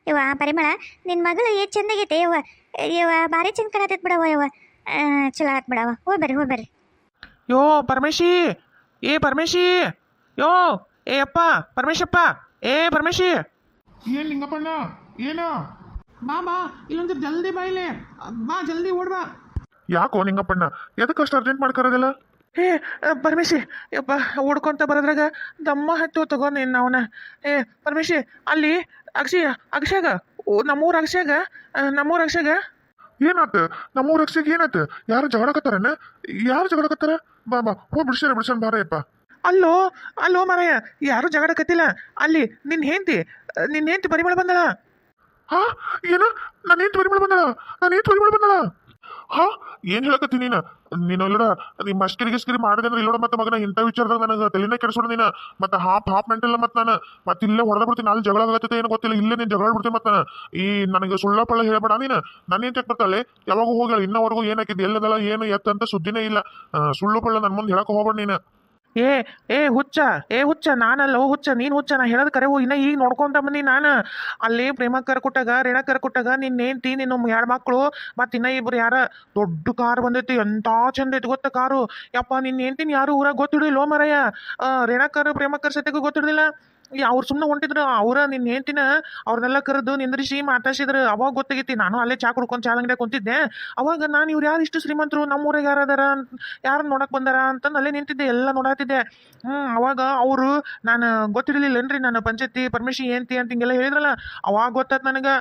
ಇವ ಪರಿಮಳ ನಿನ್ನ ಮಗಳು ಏ ಚಂದಾಗೈತೆ? ಯವ್ವ ಇವ ಭಾರಿ ಚಂದ ಕಾಣತೈತ್ ಬಿಡವ ಯವ್ವ. ಚಲೋ ಆತ್ ಬಿಡವ ಹೋಗ್ಬರ್ರಿ ಹೋಗ್ಬರ್ರಿ. ಯೋ, ಪರಮೇಶಿ. ಏ, ಪರಮೇಶಿ. ಯೋ ಏ ಅಪ್ಪ ಪರಮೇಶಪ್ಪ. ಏ ಪರಮೇಶಿ. ಏನ್ ಲಿಂಗಪ್ಪಣ್ಣ? ಏನ? ಬಾ ಬಾ ಇಲ್ಲೊಂದು ಜಲ್ದಿ ಬಾ ಇಲ್ಲಿ ಬಾ ಜಲ್ದಿ ಓಡ್ ಬಾ. ಯಾಕೋ ಲಿಂಗಪ್ಪಣ್ಣ? ಎದಕ್ಕೆ ಅಷ್ಟು ಅರ್ಜೆಂಟ್ ಮಾಡ್ಕರೋದಿಲ್ಲ? ಏ ಪರಮೇಶಿ ಯಪ್ಪ ಓಡ್ಕೊಂತ ಬರೋದ್ರಾಗ ದಮ್ಮ ಹತ್ತು ತಗೋ ನೀನು ಅವನ. ಏ ಪರಮೇಶಿ ಅಲ್ಲಿ ಅಕ್ಷಿ ಅಕ್ಷಾಗ ಓ ನಮ್ಮೂರ ಅಕ್ಷಾಗ ನಮ್ಮೂರ ಅಕ್ಷಾಗ ಏನಾತ? ನಮ್ಮೂರ ರಕ್ಷೆಗೆ ಏನಾತ? ಯಾರು ಜಗಳಕತ್ತಾರನ ಯಾರು ಜಗಳಕತ್ತಾರ ಬಾ ಬಾ ಹೋಗಿ ಬಿಡ್ಸೇನ ಬಿಡ್ಸನ್ ಬಾರಯ್ಯಪ್ಪ ಅಲ್ಲೋ ಅಲ್ಲೋ ಮಾರಾಯ, ಯಾರು ಜಗಳಕತ್ತಿಲ್ಲ ಅಲ್ಲಿ ನಿನ್ನ ಹೆಂಡತಿ ನಿನ್ನ ಹೆಂಡತಿ ಪರಿಮಳ ಬಂದಳ? ಹಾ, ಏನ? ನನ್ನ ಹೆಂಡತಿ ಪರಿಮಳ ಬಂದಳ? ನನ್ನ ಹೆಂಡತಿ ಪರಿಮಳ ಬಂದಳ? ಹಾ, ಏನ್ ಹೇಳಕತ್ತಿ ನೀನ? ನೀನು ಇಲ್ಲೋಡ ನಿಮ್ಮ ಅಷ್ಟಿರಿ ಗಿಸ್ಕಿರಿ ಮಾಡಿದೆ ಅಂದ್ರೆ ಇಲ್ಲೋಡ ಮತ್ತೆ ಮಗನ ಇಂಥ ವಿಚಾರದಾಗ ನನಗೆ ತಲೆನೇ ಕೆಡಿಸೋಣ ನೀನ. ಮತ್ತೆ ಹಾಫ್ ಹಾಫ್ ಮೆಂಟಲ್ಲ ಮತ್ತೆ ನಾನು. ಮತ್ತೆ ಇಲ್ಲೇ ಹೊಡೆದ ಬಿಡ್ತೀನಿ, ಅಲ್ಲಿ ಜಗಳ ಆಗತ್ತೆ ಏನು ಗೊತ್ತಿಲ್ಲ, ಇಲ್ಲೇ ನೀನು ಜಗಳ ಬಿಡ್ತೀನಿ ಮತ್ತೆ ಈ ನನಗೆ ಸುಳ್ಳ ಪಳ್ಳ ಹೇಳ್ಬೇಡ ನೀನು. ನನ್ನ ಏನ್ ಬರ್ತಾಳೆ? ಯಾವಾಗ ಹೋಗ್ಯಾಳ, ಇನ್ನವರೆಗೂ ಏನು ಹಾಕಿದ್ ಎಲ್ಲದಲ್ಲ ಏನು ಎತ್ತಂತ ಸುದ್ದಿನೇ ಇಲ್ಲ. ಸುಳ್ಳು ಪಳ್ಳ ನನ್ನ ಮುಂದೆ ಹೇಳಕ್ಕೆ ಹೋಗ್ಬೇಡ ನೀನು. ಏ ಏ ಹುಚ್ಚ ಏ ಹುಚ್ಚ, ನಾನಲ್ಲ, ಓ ಹುಚ್ಚ, ನೀನು ಹುಚ್ಚ, ನಾ ಹೇಳೋದು ಕರೆವು ಇನ್ನ ಈಗ ನೋಡ್ಕೊಂತ ಬಂದಿ ನಾನು. ಅಲ್ಲಿ ಪ್ರೇಮ ಕೊಟ್ಟಾಗ, ರೇಣ ಕೊಟ್ಟಾಗ ನಿನ್ನ ಎರಡು ಮಕ್ಕಳು ಮತ್ತು ಇನ್ನ ಇಬ್ರು ಯಾರ, ದೊಡ್ಡ ಕಾರ್ ಬಂದೈತಿ, ಎಂತ ಚಂದ ಐತಿ ಗೊತ್ತ ಕಾರು. ಯಪ್ಪ ನಿನ್ನ ಹೆಂಡ್ತಿನ ಯಾರು ಊರಾಗ ಗೊತ್ತಿಡಿಲ್ಲೋ ಮರಯ್ಯ ರೇಣಕರ್ ಪ್ರೇಮಕರ್ ಸತ್ಯಕ್ಕೂ ಗೊತ್ತಿಡ್ಲಿಲ್ಲ ಅವ್ರು ಸುಮ್ಮನೆ ಹೊಂಟಿದ್ರು. ಅವ್ರ ನಿನ್ನ ಹೆಂಡತಿನ ಅವ್ರನ್ನೆಲ್ಲ ಕರೆದು ನಿಂದ್ರಿಸಿ ಮಾತಾಡ್ಸಿದ್ರು. ಅವಾಗ ಗೊತ್ತಾಗೈತಿ, ನಾನು ಅಲ್ಲೇ ಚಾ ಕುಡ್ಕೊಂಡು ಚಾ ಅಂಗಡಿಯಾಗ ಕುಂತಿದ್ದೆ. ಅವಾಗ ನಾನು ಇವ್ರು ಯಾರು ಇಷ್ಟು ಶ್ರೀಮಂತರು? ನಮ್ಮೂರಿಗೆ ಯಾರು ಅದಾರ? ಯಾರು ನೋಡಕ್ಕೆ ಬಂದಾರ? ಅಂತಂದು ಅಲ್ಲೇ ನಿಂತಿದ್ದೆ, ಎಲ್ಲ ನೋಡಾತಿದ್ದೆ. ಹ್ಞೂ ಅವಾಗ ಅವರು, ನಾನು ಗೊತ್ತಿರಲಿಲ್ಲನ್ರಿ, ನಾನು ಪಂಚಾಯತಿ ಪರ್ಮಿಷನ್ ಏಂತಿ ಅಂತ ಹಿಂಗೆಲ್ಲ ಹೇಳಿದ್ರಲ್ಲ. ಅವಾಗ ಗೊತ್ತಾತ್ ನನಗೆ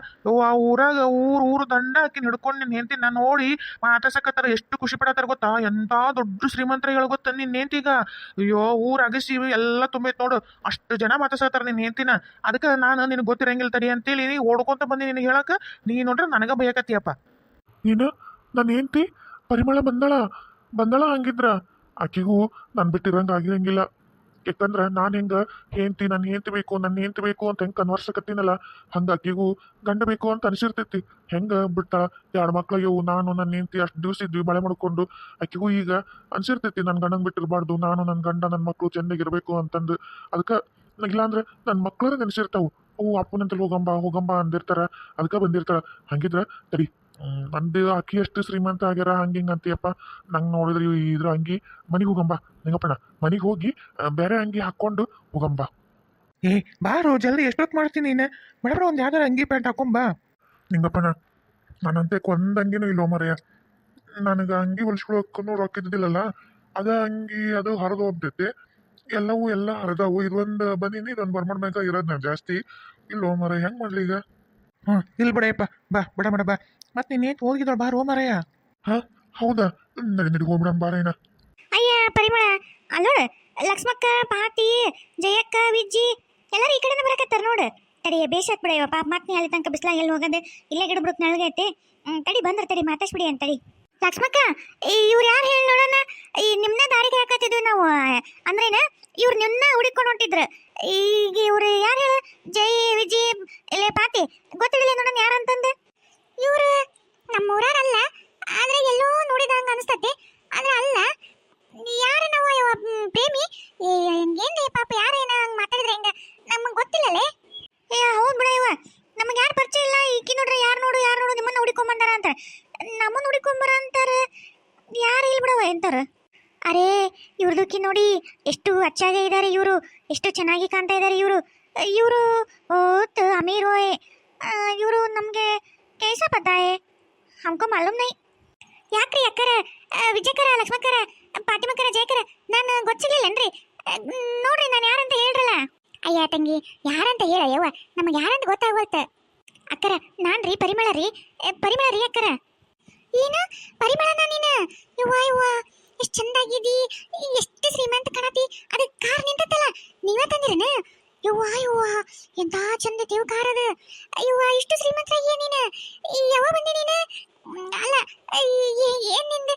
ಊರಾಗ ಊರು ಊರು ದಂಡ ಹಾಕಿ ಹಿಡ್ಕೊಂಡು ನಿನ್ನ ಹೆಂಡತಿ ನಾನು ನೋಡಿ ಮಾತಾಡ್ಸಕತ್ತಾರ, ಎಷ್ಟು ಖುಷಿ ಪಡತ್ತಾರ ಗೊತ್ತಾ? ಎಂಥ ದೊಡ್ಡ ಶ್ರೀಮಂತರುಗಳು ಗೊತ್ತಾ ನಿನ್ನ ಈಗ ಅಯ್ಯೋ ಊರು ಅಗಸಿ ಎಲ್ಲ ತುಂಬೈತೆ ನೋಡು. ಅಷ್ಟು ಜನ ಮಾತಾಡ್ಸತ್ತಾರ ನಿನ್ನ ಹೆಂಡ್ತಿನ? ಅದಕ್ಕೆ ನಾನು ನಿನಗೆ ಗೊತ್ತಿರಂಗಿಲ್ಲ ತಡಿ ಅಂತೇಳಿ ನೀ ಓಡ್ಕೊಂತ ಬಂದು ನಿನಗೆ ಹೇಳಕ್ಕೆ ನೀ ನೋಡ್ರೆ ನನಗೆ ಭಯಕತ್ತಿಯಪ್ಪ ನೀನು ನನ್ನ ಹೆಂಡ್ತಿ ಪರಿಮಳ ಬಂದಳ ಬಂದಳ ಹಂಗಿದ್ರ. ಆಕಿಗೂ ನಾನು ಬಿಟ್ಟಿರಂಗ ಆಗಿರಂಗಿಲ್ಲ. ಯಾಕಂದ್ರೆ ನಾನು ಹೆಂಗ ಹೆಂಡ್ತಿ ನನ್ನ ಹೆಂಡ್ತಿ ಬೇಕು ನನ್ನ ಹೆಂಡ್ತಿ ಬೇಕು ಅಂತ ಹೆಂಗೆ ಕನ್ವರ್ಸಕತ್ತೀನಲ್ಲ ಹಂಗ ಆಕಿಗೂ ಗಂಡ ಬೇಕು ಅಂತ ಅನಿಸಿರ್ತೈತಿ. ಹೆಂಗ ಬಿಟ್ಟ ಎರಡು ಮಕ್ಳಿಗೆವು ನಾನು ನನ್ನ ಹೆಂಡ್ತಿ ಅಷ್ಟು ದಿವಸ ಇದ್ವಿ ಬಳೆ ಮಾಡ್ಕೊಂಡು. ಆಕಿಗೂ ಈಗ ಅನ್ಸಿರ್ತೈತಿ ನನ್ನ ಗಂಡನ ಬಿಟ್ಟಿರಬಾರ್ದು, ನಾನು ನನ್ನ ಗಂಡ ನನ್ನ ಮಕ್ಕಳು ಚೆನ್ನಾಗಿರ್ಬೇಕು ಅಂತಂದು. ಅದಕ್ಕೆ ಇಲ್ಲಾಂದ್ರೆ ನನ್ನ ಮಕ್ಕಳನ್ನ ನೆನೆಸಿರ್ತಾವು. ಅವು ಅಪ್ಪನಂತಲ್ಲಿ ಹೋಗಂಬ ಹೋಗಂಬ ಅಂದಿರ್ತಾರ. ಅದಕ್ಕೆ ಬಂದಿರ್ತಾರ. ಹಂಗಿದ್ರೆ ತಡಿ ನಂದು ಅಕ್ಕಿ ಎಷ್ಟು ಶ್ರೀಮಂತ ಆಗ್ಯಾರ ಹಂಗೆ ಹಿಂಗೆ ಅಂತೀಯಪ್ಪ. ನಂಗೆ ನೋಡಿದ್ರೆ ಇದ್ರ ಅಂಗಿ ಮನೆಗೆ ಹೋಗಂಬ. ನಿಂಗಪ್ಪಣ ಮನೆಗೆ ಹೋಗಿ ಬೇರೆ ಅಂಗಿ ಹಾಕ್ಕೊಂಡು ಹೋಗಂಬ. ಏ ಬಾರೋ ಜಲ್ದಿ ಎಷ್ಟೊತ್ತು ಮಾಡ್ತೀನಿ ನೀನು. ಮೇಡಮ್ ಒಂದು ಯಾವ್ದಾರು ಅಂಗಿ ಪ್ಯಾಂಟ್ ಹಾಕೊಂಬ. ನಿಂಗಪ್ಪಣ ನಾನಂತೆ ಒಂದು ಅಂಗಿನೂ ಇಲ್ಲೋ ಮರೆಯ. ನನಗೆ ಅಂಗಿ ಹೊಲ್ಸ್ಕೊಳಕ್ಕೂ ರೊಕ್ಕ ಇದ್ದಿಲ್ಲಲ್ಲ ಅದ ಅಂಗಿ ಅದು ಹರಿದು ಹೋಗ್ತೈತಿ. ಎಲ್ಲವೂ ಎಲ್ಲ ಅರ್ಧವು. ಇದೊಂದು ಬಂದಿನಿ ಇದೊಂದು ಬರ್ಮಡ್ ಮ್ಯಾಗ ಇರೋದು ನಾನು ಜಾಸ್ತಿ. ಓ ಮರ ಹೆಂಗ್ ಮಾಡ್ಲಿ ಈಗ? ಹ್ಞೂ ಇಲ್ಲಿ ಬಿಡಯಪ್ಪ ಬಾ ಬಡ ಬಡ ಬಾ. ಮತ್ತೆ ಹೋಗಿದ್ರು ಬಾ ಬಾರೋ ಮಾರಾಯ. ಹಾ ಹೌದಾ? ನಡಿ ನಡಿ ಹೋಗ್ಬಿಡಮ್ ಬಾರೇನ ಅಯ್ಯ ಪರಿಮಳ. ಅಲ್ಲೋ ಲಕ್ಷ್ಮಕ್ಕ ಪಾತಿ ಜಯಕ್ಕ ವಿಜ್ಜಿ ಎಲ್ಲರೂ ಈ ಕಡೆಯಿಂದ ಬರಕತ್ತಾರ ನೋಡು. ತಡಿ ಬೇಷತ್ ಬಿಡಯ್ಯ ಪಾಪ ಮತ್ತೆ ನೀ ಅಲ್ಲಿ ತನಕ ಬಿಸ್ಲಾಗ ಎಲ್ಲಿ ಹೋಗೋದು? ಇಲ್ಲೇ ಗಿಡ ಬಿಡುಕ್ ನಳಗೈತಿ. ತಡಿ ಬಂದ್ರ ತಡಿ ಮಾತಾಡ್ಸ್ಬಿಡಿ ಅಂತ ತಡಿ. ಲಕ್ಷ್ಮಕ್ಕ ಇವ್ರು ಯಾರು ಹೇಳಿ ನೋಡೋಣ? ಈ ನಿಮ್ನ ದಾರಿಗೆ ಹಾಕತ್ತಿದ್ವಿ ನಾವು. ಅಂದ್ರೇನ, ಇವ್ರು ನಿನ್ನ ಹುಡುಕೊಂಡು ಹೊಂಟಿದ್ರು. ಈಗ ಇವ್ರು ಯಾರು ಹೇಳ? ಜೈ ವಿಜಯ್ ಇಲ್ಲೇ ಪಾತಿ. ಗೊತ್ತಿರಲಿಲ್ಲ ನೋಡೋಣ ಯಾರಂತಂದು ಇವ್ರು ನಮ್ಮ ನಮ್ಮೂರಲ್ಲ ಆದ್ರೆ ಎಲ್ಲೋ ನೋಡಿದಂಗ ಅನಿಸ್ತತಿ. ಆದ್ರೆ ಅಲ್ಲ, ಯಾರು ನಾವು ಪ್ರೇಮಿ? ಏನ್ರಿ ಪಾಪ ಯಾರೇನ ಹಂಗೆ ಮಾತಾಡಿದ್ರೆ ಹೆಂಗ? ನಮಗ್ ಗೊತ್ತಿಲ್ಲಲೇ? ಏ, ಹೌದ್ ಬಿಡ ಇವ ನಮಗೆ ಯಾರು ಪರಿಚಯ ಇಲ್ಲ? ಈಕಿ ನೋಡ್ರಿ ಯಾರು ನೋಡು ಯಾರು ನೋಡು, ನಿಮ್ಮನ್ನ ಹುಡುಕೊಂಬಂದಾರ ಅಂತಾರೆ. ನಮ್ಮನ್ನ ಹುಡುಕೊಂಬರ ಅಂತಾರೆ. ಯಾರು ಇಲ್ಲಿ ಬಿಡವ ಅರೆ ಅರೇ ಕಿ ನೋಡಿ ಎಷ್ಟು ಅಚ್ಚಾಗೆ ಇದ್ದಾರೆ ಇವರು, ಎಷ್ಟು ಚೆನ್ನಾಗಿ ಕಾಣ್ತಾ ಇದ್ದಾರೆ ಇವರು. ಇವರು ಓತ್ ಅಮೀರ್ ಓಯ್. ಇವರು ನಮಗೆ ಕೇಸ ಪತ್ತಾಯೆ ಹಮ್ಕೊ ಮಾಲೂಮ್ ನೈ ಯಾಕ್ರಿ ಅಕ್ಕರ? ವಿಜಯಕರ, ಲಕ್ಷ್ಮಕರ ಪಾಟಿಮಕರ ಜಯಕರ? ನಾನು ಗೊತ್ತಿರ್ಲಿಲ್ಲೇನ್ರಿ? ನೋಡ್ರಿ, ನಾನು ಯಾರ ಅಯ್ಯ ತಂಗಿ, ಯಾರಂತ ಯವ್ವ. ನಮಗೆ ಯಾರಂತ ಗೊತ್ತಾಗ್ವಲ್ತ ಅಕ್ಕರ, ನಾನ್ರಿ ಪರಿಮಳ ರೀ. ಪರಿಮಳ ರೀ ಅಕ್ಕರ. ಏನು? ಪರಿಮಳನ ನೀನ? ಯವ್ವ ಯವ್ವ. ಎಷ್ಟು ಚಂದಾಗಿದಿ. ಎಷ್ಟು ಶ್ರೀಮಂತ ಕಾಣತಿ. ಅದಕ್ಕೆ ಕಾರ್ ನಿಂತತ್ತಲ್ಲ ನೀವೇ ತಂದಿರನ? ಯವ್ವ ಯವ್ವ. ಎಂತ ಚಂದ ದೇವ್ ಕಾರ್ ಅದ. ಯವ್ವ, ಇಷ್ಟು ಶ್ರೀಮಂತರಾಗಿಯ ನೀನು? ಯಾವ ಬಂದಿ ನೀನು? ಅಲ್ಲ ಏನ್ನಿಂದ?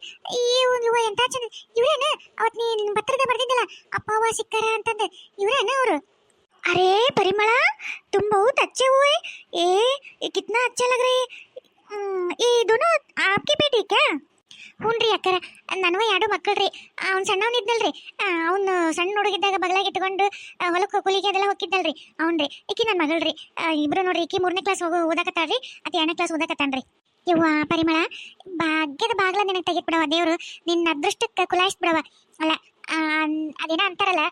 ಇವ ಎಂತ ಚಂದ. ಇವ್ರೇನ? ಅವತ್ ನೀನ್ ಪತ್ರದ ಬರ್ದಿದ್ದಲ್ಲ. ಅಪ್ಪ ಅವ್ವ ಸಿಕ್ಕಾರ ಅಂತಂದ. ಇವ್ರೇನ ಅವರು? अरे परिमला तुम बहुत अच्छे हुए ये ये कितना अच्छा लग रहे हम्म, ये दोनों आपकी बेटी क्या ಹ್ಞೂನ್ರಿ ಅಕ್ಕರ ನನವ ಎರಡು ಮಕ್ಕಳ್ರಿ ಅವ್ನು ಸಣ್ಣವನಿದ್ನಲ್ರಿ ಅವನು ಸಣ್ಣ ಹುಡುಗಿದ್ದಾಗ ಬಗಲಾಗ ಇಟ್ಕೊಂಡು ಆ, ಹೊಲಕ್ಕೆ ಕೂಲಿಗೆ ಅದೆಲ್ಲ ಹೋಗಿದ್ದಲ್ರಿ ಅವ್ನ್ರಿ ಈಕಿ ನನ್ನ ಮಗಳ್ರಿ ಆ, ಇಬ್ರು ನೋಡ್ರಿ ಈಕಿ ಮೂರನೇ ಕ್ಲಾಸ್ ಹೋಗೋ ಓದಾಕತ್ತಾಳ್ರಿ ಅತಿ ಎರಡನೇ ಕ್ಲಾಸ್ ಓದಾಕತ್ತಾನ್ರಿ ಯವ್ವ ಪರಿಮಳ ಭಾಗ್ಯದ ಬಾಗ್ಲ ನಿನಗೆ ತೆಗಿದ್ಬಿಡವ ದೇವ್ರು ನಿನ್ನ ಅದೃಷ್ಟಕ್ಕೆ ಕುಲಾಯಿಸ್ ಬಿಡವ ಅಲ್ಲ ಆ, ಅದೇನೋ ಅಂತಾರಲ್ಲ,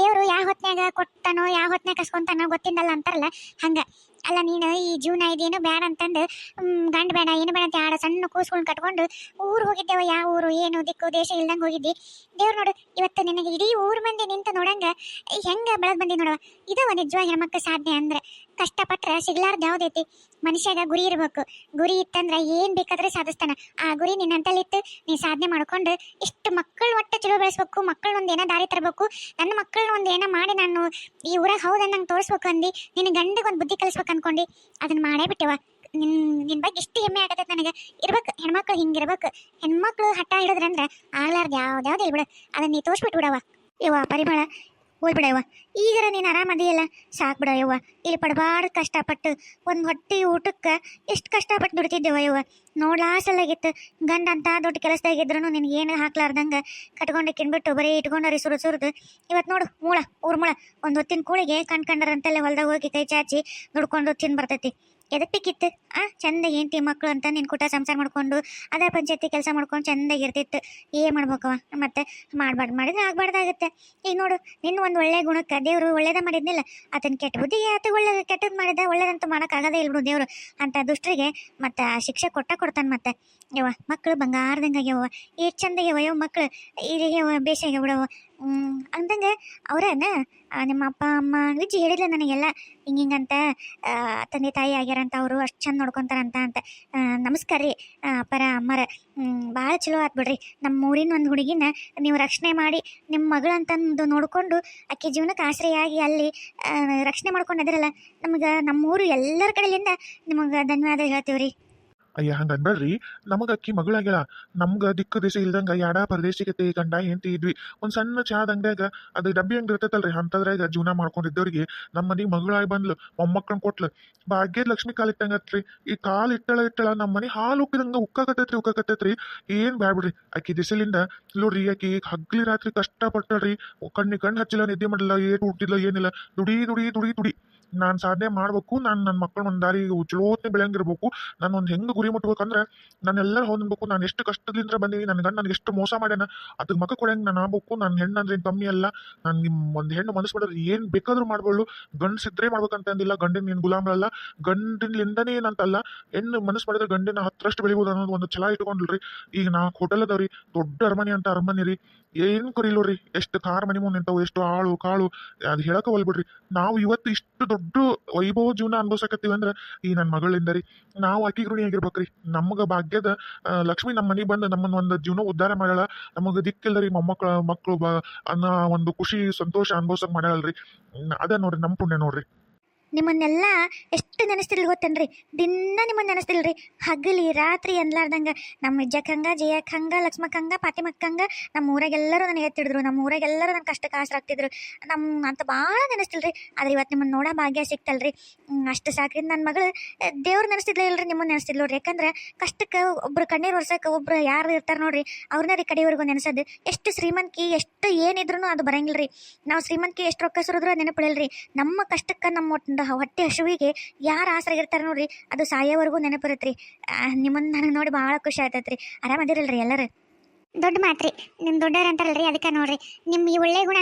ದೇವರು ಯಾವ ಹೊತ್ನ್ಯಾಗ ಕೊಟ್ಟಾನೋ, ಯಾವ ಹೊತ್ನ್ಯಾಗ ಕಸ್ಕೊಂತಾನೋ ಗೊತ್ತಿಂದಲ್ಲ ಅಂತಾರಲ್ಲ, ಹಂಗ. ಅಲ್ಲ, ನೀನು ಈ ಜೀವನ ಇದೇನು ಬೇಡ ಅಂತಂದು ಗಂಡು ಬೇಡ ಏನು ಬೇಡ ಅಂತ ಆಡ ಸಣ್ಣ ಕೂಸ್ಕೊಂಡು ಕಟ್ಕೊಂಡು ಊರು ಹೋಗಿದ್ದೇವ, ಯಾವ ಊರು, ಏನು ದಿಕ್ಕು, ದೇಶ ಇಲ್ದಂಗೆ ಹೋಗಿದ್ದಿ. ದೇವ್ರು ನೋಡು, ಇವತ್ತು ನಿನಗೆ ಇಡೀ ಊರು ಮಂದಿ ನಿಂತು ನೋಡಂಗ, ಹೆಂಗ ಬೆಳೆದು ಬಂದಿ ನೋಡವ ಇದವ ನಿಜವಾಗಿ ಹೆಣ್ಮಕ್ಳ ಸಾಧನೆ ಅಂದ್ರೆ. ಕಷ್ಟಪಟ್ರೆ ಸಿಗ್ಲಾರ್ದು ಯಾವ್ದೈತಿ ಮನುಷ್ಯಾಗ ಗುರಿ ಇರ್ಬೇಕು. ಗುರಿ ಇತ್ತಂದ್ರೆ ಏನ್ ಬೇಕಾದ್ರೆ ಸಾಧಿಸ್ತಾನ. ಆ ಗುರಿ ನಿನ್ನಂತಲ್ಲಿತ್ತು ನೀ ಸಾಧನೆ ಮಾಡ್ಕೊಂಡು ಇಷ್ಟು ಮಕ್ಕಳು ಒಟ್ಟು ಚಲೋ ಬೆಳೆಸ್ಬೇಕು ಮಕ್ಕಳು ಒಂದು ದಾರಿ ತರಬೇಕು. ನನ್ನ ಮಕ್ಕಳನ್ನ ಒಂದು ಮಾಡಿ ನಾನು ಈ ಊರಾಗ ಹೌದನ್ನಂಗೆ ತೋರಿಸ್ಬೇಕು ಅಂದು, ನಿನ್ನ ಗಂಡಿಗೆ ಒಂದು ಬುದ್ಧಿ ಕಲಿಸ್ಬೇಕು ಅನ್ಕೊಂಡು ಅದನ್ನ ಮಾಡೇ ಬಿಟ್ಟಿವ. ನಿನ್ನ ನಿನ್ ಬಗ್ಗೆ ಇಷ್ಟು ಹೆಮ್ಮೆ ಆಗತ್ತೆ ನನಗೆ. ಇರ್ಬೇಕು, ಹೆಣ್ಮಕ್ಳು ಹಿಂಗಿರ್ಬೇಕು. ಹೆಣ್ಮಕ್ಳು ಹಠ ಹಿಡಿದ್ರಂದ್ರೆ ಆಗ್ಲಾರ್ದು ಯಾವ್ದು ಯಾವ್ದು ಇಲ್ಲ ಬಿಡು ಅದನ್ನ ನೀ ತೋರಿಸ್ಬಿಟ್ಟು ಬಿಡವ ಯವ್ವ, ಪರಿಮಳ ಹೋಯ್ ಬಿಡವ್ವ ಈಗರ ನೀನು ಆರಾಮದಿಯಲ್ಲ ಸಾಕು ಬಿಡ ಯವ್ವ ಇಲ್ಲಿ ಪಡಬಾರ್ದು ಕಷ್ಟಪಟ್ಟು ಒಂದು ಹೊಟ್ಟೆ ಊಟಕ್ಕೆ ಎಷ್ಟು ಕಷ್ಟಪಟ್ಟು ದುಡ್ತಿದ್ದೇವ ಯವ್ವ ನೋಡ್ಲಾಸಲ್ಲಾಗಿತ್ತು ಗಂಡ ಅಂತ ದೊಡ್ಡ ಕೆಲಸದಾಗಿದ್ರು ನಿನಗೆ ಏನು ಹಾಕ್ಲಾರ್ದಂಗೆ ಕಟ್ಕೊಂಡು ಕಿನ್ಬಿಟ್ಟು ಬರೀ ಇಟ್ಕೊಂಡರಿ ಸುರು ಸುರಿದು. ಇವತ್ತು ನೋಡು ಮೂಳ, ಊರು ಮೂಳ. ಒಂದು ಹೊತ್ತಿನ ಕೂಳಿಗೆ ಕಣ್ ಕಂಡರಂತೆಲ್ಲ ಹೊಲ್ದಾಗ ಹೋಗಿ ಕೈ ಚಾಚಿ ದುಡ್ಕೊಂಡು ತಿಂದು ಬರ್ತೈತಿ. ಎದಕ್ಕೆ ಬೇಕಿತ್ತು? ಆ ಚಂದ ಹೆಂಡತಿ ಮಕ್ಕಳು ಅಂತ ನಿನ್ ಕುಟ ಸಂಸಾರ ಮಾಡ್ಕೊಂಡು ಅದೇ ಪಂಚಾಯತಿ ಕೆಲಸ ಮಾಡ್ಕೊಂಡು ಚಂದಾಗಿ ಇರ್ತಿತ್ತು. ಏನ್ ಮಾಡ್ಬೇಕವ ಮತ್ತೆ ಮಾಡ್ಬಾರ್ದು ಮಾಡಿದ್ರೆ ಆಗ್ಬಾರ್ದಾಗತ್ತೆ. ಈಗ ನೋಡು ನಿನ್ನ ಒಂದು ಒಳ್ಳೆ ಗುಣಕ್ಕೆ ದೇವರು ಒಳ್ಳೇದ ಮಾಡಿದ್ನಿಲ್ಲ ಆತನ ಕೆಟ್ಟ ಬುದ್ಧಿಗೆ ಆತ ಒಳ್ಳೆ ಕೆಟ್ಟದ್ ಮಾಡಿದ ಒಳ್ಳೇದಂತೂ ಮಾಡೋಕ್ಕಾಗದೇ ಇಲ್ಲ ಬಿಡು ದೇವರು. ಅಂತ ದುಷ್ಟರಿಗೆ ಮತ್ತೆ ಆ ಶಿಕ್ಷೆ ಕೊಟ್ಟ ಕೊಡ್ತಾನೆ ಮತ್ತೆ. ಯವ್ವ ಮಕ್ಕಳು ಬಂಗಾರದಂಗೆ ಆಗ್ಯಾವ ಎಷ್ಟು ಚಂದ ಯವ್ ಮಕ್ಕಳು ಈಗ ಬೇಸಾಗ ಬಿಡವ ಅಂದಂಗೆ ಅವ್ರನ್ನ ಆ, ನಿಮ್ಮ ಅಪ್ಪ ಅಮ್ಮ ವಿಜ್ಜಿ ಹೇಳಿದ್ಲ ನನಗೆಲ್ಲ. ಹಿಂಗಿಂಗಂತ ತಂದೆ ತಾಯಿ ಆಗ್ಯಾರಂತ ಅವರು ಅಷ್ಟು ಚಂದ ನೋಡ್ಕೊಂತಾರಂತ ಅಂತ ನಮಸ್ಕಾರ ರೀ ಅಪ್ಪರ, ಅಮ್ಮರ. ಭಾಳ ಚಲೋ ಆತ್ ಬಿಡ್ರಿ. ನಮ್ಮ ಊರಿನ ಒಂದು ಹುಡುಗಿನ ನೀವು ರಕ್ಷಣೆ ಮಾಡಿ ನಿಮ್ಮ ಮಗಳಂತಂದು ನೋಡಿಕೊಂಡು ಆಕೆ ಜೀವನಕ್ಕೆ ಆಶ್ರಯಾಗಿ ಅಲ್ಲಿ ರಕ್ಷಣೆ ಮಾಡ್ಕೊಂಡು ಅದಿರಲ್ಲ, ನಮ್ಗೆ ನಮ್ಮೂರು ಎಲ್ಲರ ಕಡೆಯಿಂದ ನಿಮಗೆ ಧನ್ಯವಾದ ಹೇಳ್ತೀವಿ ರೀ ಅಯ್ಯ ಹಂಗ ಅನ್ಬೇಡ್ರಿ ನಮಗ ಅಕ್ಕಿ ಮಗಳಾಗ್ಯಾಳ ನಮ್ಗ ದಿಕ್ಕು ದಿಸೆ ಇಲ್ದಂಗ ಯಾಡ ಪರದೇಶಿಕತೆ ಗಂಡ ಹೆಂಡತಿ ಇದ್ವಿ. ಒಂದ್ ಸಣ್ಣ ಚಹಾದ ಅಂಗಡ್ಯಾಗ ಅದು ಡಬ್ಬಿ ಅಂಗಡಿ ಇರ್ತೈತಲ್ರಿ. ಅಂತದ್ರಾಗ ಜೀವನ ಮಾಡ್ಕೊಂಡಿದ್ದವ್ರಿಗೆ ನಮ್ಮ ಮನೆಗೆ ಮಗಳಾಗಿ ಬಂದ್ಲು ಮೊಮ್ಮಕ್ಕಳನ್ನ ಕೊಟ್ಲು. ಭಾಗ್ಯದ ಲಕ್ಷ್ಮಿ ಕಾಲ್ ಇಟ್ಟಂಗತ್ರಿ. ಈ ಕಾಲ್ ಇಟ್ಟಳ ಇಟ್ಟಳ ನಮ್ಮ ಮನೆ ಹಾಲು ಉಕ್ಕಿದಂಗ ಉಕ್ಕಾಕತ್ತೈತ್ರಿ ಉಕ್ಕಾಕತ್ತೈತ್ರಿ. ಏನ್ ಬ್ಯಾಡ್ಬಿಡ್ರಿ ಅಕ್ಕಿ ದಿಸಲಿಂದ ನೋಡ್ರಿ ಆಕಿ ಹಗ್ಲಿ ರಾತ್ರಿ ಕಷ್ಟ ಕಷ್ಟಪಟ್ಟಳ್ರಿ. ಕಣ್ಣಿ ಕಣ್ಣು ಹಚ್ಚಿಲ್ಲ, ನಿದ್ದೆ ಮಾಡಿಲ್ಲ ಏನು ಹುಟ್ಟಿಲ್ಲ ಏನಿಲ್ಲ. ದುಡಿ ದುಡಿ ದುಡಿ ದುಡಿ. ನಾನ್ ಸಾಧನೆ ಮಾಡ್ಬೇಕು, ನಾನು ನನ್ನ ಮಕ್ಳು ಒಂದು ದಾರಿ ಚಲೋತ್ನೆ ಬೆಳೆಯಂಗಿರ್ಬೇಕು. ನಾನು ಒಂದು ಹೆಂಗ್ ಗುರಿ ಮುಟ್ಬೇಕಂದ್ರೆ ನಾನೆಲ್ಲರೂ ಹೊಂದಬೇಕು ನಾನು ಎಷ್ಟು ಕಷ್ಟದಿಂದ ಬಂದೀನಿ ನನ್ನ ಗಂಡ ನನಗೆ ಎಷ್ಟು ಮೋಸ ಮಾಡ್ಯಾನ ಅದಕ್ಕೆ ಮಕ್ಕ ಕೊಡಂಗೆ ನಾನು ಆಗ್ಬೇಕು ನನ್ನ ಹೆಣ್ಣು ಅಂದ್ರೆ ಕಮ್ಮಿ ಅಲ್ಲ, ನಾನು ನಿಮ್ಮ ಒಂದು ಹೆಣ್ಣು ಮನಸ್ಸು ಮಾಡಿದ್ರೆ ಏನು ಬೇಕಾದ್ರೂ ಮಾಡ್ಬೋದು ಗಂಡಸಿದ್ರೆ ಮಾಡ್ಬೇಕಂತ ಅಂದಿಲ್ಲ, ಗಂಡಿನ ನೀನು ಗುಲಾಮರಲ್ಲ ಗಂಡಿನಿಂದನೇ ಏನಂತಲ್ಲ ಹೆಣ್ಣು ಮನಸ್ಸು ಮಾಡಿದ್ರೆ ಗಂಡಿನ ಹತ್ತರಷ್ಟು ಬೆಳಿಬೋದು ಅನ್ನೋದು ಒಂದು ಛಲ ಇಟ್ಕೊಂಡ್ರಿ ಈಗ ನಾ ಹೋಟೆಲ್ ಅದಾವ್ರಿ, ದೊಡ್ಡ ಅರಮನೆ ಅಂತ ಅರಮನೆ ರೀ. ಏನು ಕರೀಲೋರಿ, ಎಷ್ಟು ಕಾರ್ ಮನೆ ಮುಂದೆ ನಿಂತಾವು, ಎಷ್ಟು ಆಳು ಕಾಳು, ಅದು ಹೇಳಕ್ಕೆ ಹೋಲ್ಬಿಡ್ರಿ ನಾವು ಇವತ್ತು ಇಷ್ಟು ದೊಡ್ಡ ವೈಭವ ಜೀವನ ಅನುಭವಿಸಕತ್ತೀವಿ ಅಂದ್ರೆ, ಈ ನನ್ನ ಮಗಳಿಂದ ರೀ. ನಾವು ಆಕಿ ರೀ. ಆಗಿರ್ಬೇಕ್ರಿ ನಮ್ಗೆ ಭಾಗ್ಯದ ಲಕ್ಷ್ಮಿ ನಮ್ಮ ಮನೆಗೆ ಬಂದು ನಮ್ಮನ್ನ ಒಂದು ಜೀವನ ಉದ್ಧಾರ ಮಾಡ್ಯಾಳ. ನಮಗೆ ದಿಕ್ಕಿಲ್ಲರಿ ಮೊಮ್ಮಕ್ಕಳ ಮಕ್ಕಳು ಬ, ಅನ್ನೋ ಒಂದು ಖುಷಿ, ಸಂತೋಷ ಅನುಭವಿಸಕ್ ಮಾಡ್ಯಾಳಲ್ರಿ. ಅದ ನೋಡ್ರಿ ನಮ್ಮ ಪುಣ್ಯ ನೋಡ್ರಿ. ನಿಮ್ಮನ್ನೆಲ್ಲ ಎಷ್ಟು ನೆನೆಸ್ತಿರ್ಲಿ ಗೊತ್ತೇನ್ರಿ? ದಿನ ನಿಮ್ಮನ್ನ ನೆನೆಸ್ತಿಲ್ರಿ ಹಗಲಿ, ರಾತ್ರಿ ಎನ್ಲಾರ್ದಂಗೆ ನಮ್ಮ ಇಜ್ಜಕ್ಕಂಗ ಜಯಕ್ಕಂಗ, ಲಕ್ಷ್ಮಕ್ಕಂಗ ಹಂಗ ಲಕ್ಷ್ಮಕ್ ಹಂಗ ಪಾತಿಮಕ್ ಹಂಗ ನಮ್ಮ ಊರಾಗೆಲ್ಲರೂ ನನಗೆ ಎತ್ತಿಡಿದ್ರು. ನಮ್ಮ ಊರಾಗೆಲ್ಲರೂ ನನ್ನ ಕಷ್ಟಕ್ಕೆ ಆಸರಾಗ್ತಿದ್ರು. ನಮ್ಮ ಅಂತ ಭಾಳ ನೆನೆಸ್ತಿಲ್ರಿ ಆದ್ರೆ ಇವತ್ತು ನಿಮ್ಮನ್ನ ನೋಡೋ ಭಾಗ್ಯ ಸಿಕ್ತಲ್ರಿ. ಅಷ್ಟು ಸಾಕ್ರಿ ನನ್ನ ಮಗಳು ದೇವ್ರು ನೆನೆಸ್ತಿದ್ಲೇ ಇಲ್ರಿ ನಿಮ್ಮನ್ನ ನೆನೆಸ್ತಿಲ್ಲ ನೋಡ್ರಿ. ಯಾಕಂದ್ರೆ ಕಷ್ಟಕ್ಕೆ ಒಬ್ರು ಕಣ್ಣೀರು ಒರ್ಸಕ್ಕೆ ಒಬ್ರು ಯಾರು ಇರ್ತಾರೆ ನೋಡ್ರಿ, ಅವ್ರನ್ನ ರೀ ಕಡೆಯವರೆಗೂ ನೆನೆಸೋದು. ಎಷ್ಟು ಶ್ರೀಮಂತಿಕೆ, ಎಷ್ಟು ಏನಿದ್ರು ಅದು ಬರಂಗಿಲ್ಲ ರೀ ನಾವು ಶ್ರೀಮಂತಿಕೆ, ಎಷ್ಟು ರೊಕ್ಕ ಸುರಿದ್ರು ನೆನಪಿಳಲ್ರಿ ನಮ್ಮ ಕಷ್ಟಕ್ಕೆ ನಮ್ಮ ಹೊಟ್ಟೆ ಹಸುವಿಗೆ ಯಾರು ಆಸರಾಗಿರ್ತಾರೆ ನೋಡ್ರಿ, ಅದು ಸಾಯೋವರೆಗೂ ರೀ ನಿಮ್ಮನ್ನು ನನಗೆ ನೋಡಿ ಭಾಳ ಖುಷಿ ಆಯ್ತೈತ್ರಿ ಆರಾಮದಿರಲ್ರಿ ಎಲ್ಲರೂ? ದೊಡ್ಡ ಮಾತ್ರಿ. ನಿಮ್ಮ ದೊಡ್ಡವ್ರು ಅಂತಾರಲ್ರಿ, ಅದಕ್ಕೆ ನೋಡ್ರಿ. ನಿಮ್ಮ ಈ ಒಳ್ಳೆ ಗುಣ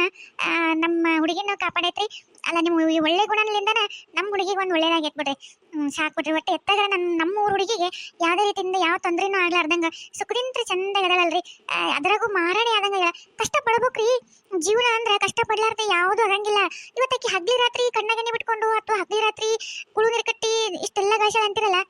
ನಮ್ಮ ಹುಡುಗಿನ ಕಾಪಾಡೈತ್ರಿ. ಅಲ್ಲ ನಿಮ್ಮ ಈ ಒಳ್ಳೆ ಗುಣಲಿಂದನ ನಮ್ಮ ಹುಡುಗಿಗೆ ಒಂದು ಒಳ್ಳೇದಾಗೈತೆ ಬಿಡ್ರಿ ಸಾಕ್ಬಿಡ್ರಿ ಸಾಕ್ ಬಿಡ್ರಿ. ಒಟ್ಟು ಎತ್ತಾಗ ನನ್ನ ನಮ್ಮ ಊರು ಹುಡುಗಿಗೆ ಯಾವುದೇ ರೀತಿಯಿಂದ ಯಾವ ತೊಂದರೆನೂ ಆಗ್ಲಾರ್ದಂಗ ಸುಖದಿಂತ್ರ ಚಂದ ಇರದಲ್ರಿ ಅದ್ರಾಗೂ ಮಾರಾಣಿ ಆದಂಗ. ಕಷ್ಟ ಪಡ್ಬೇಕ್ರಿ ಜೀವನ ಅಂದ್ರೆ ಕಷ್ಟ ಪಡ್ಲಾರ್ದೆ ಯಾವುದು ಆಗಂಗಿಲ್ಲ. ಇವತ್ತಕ್ಕೆ ಹಗ್ಲಿ ರಾತ್ರಿ ಕಣ್ಣಗಣ್ಣೆ ಬಿಟ್ಕೊಂಡು ಅಥವಾ ಹಗ್ಲಿ ರಾತ್ರಿ ಕುಳು ನೀರು ಕಟ್ಟಿ ಇಷ್ಟೆಲ್ಲ ಗಾಶ ಅಂತಿರಲ್ಲ,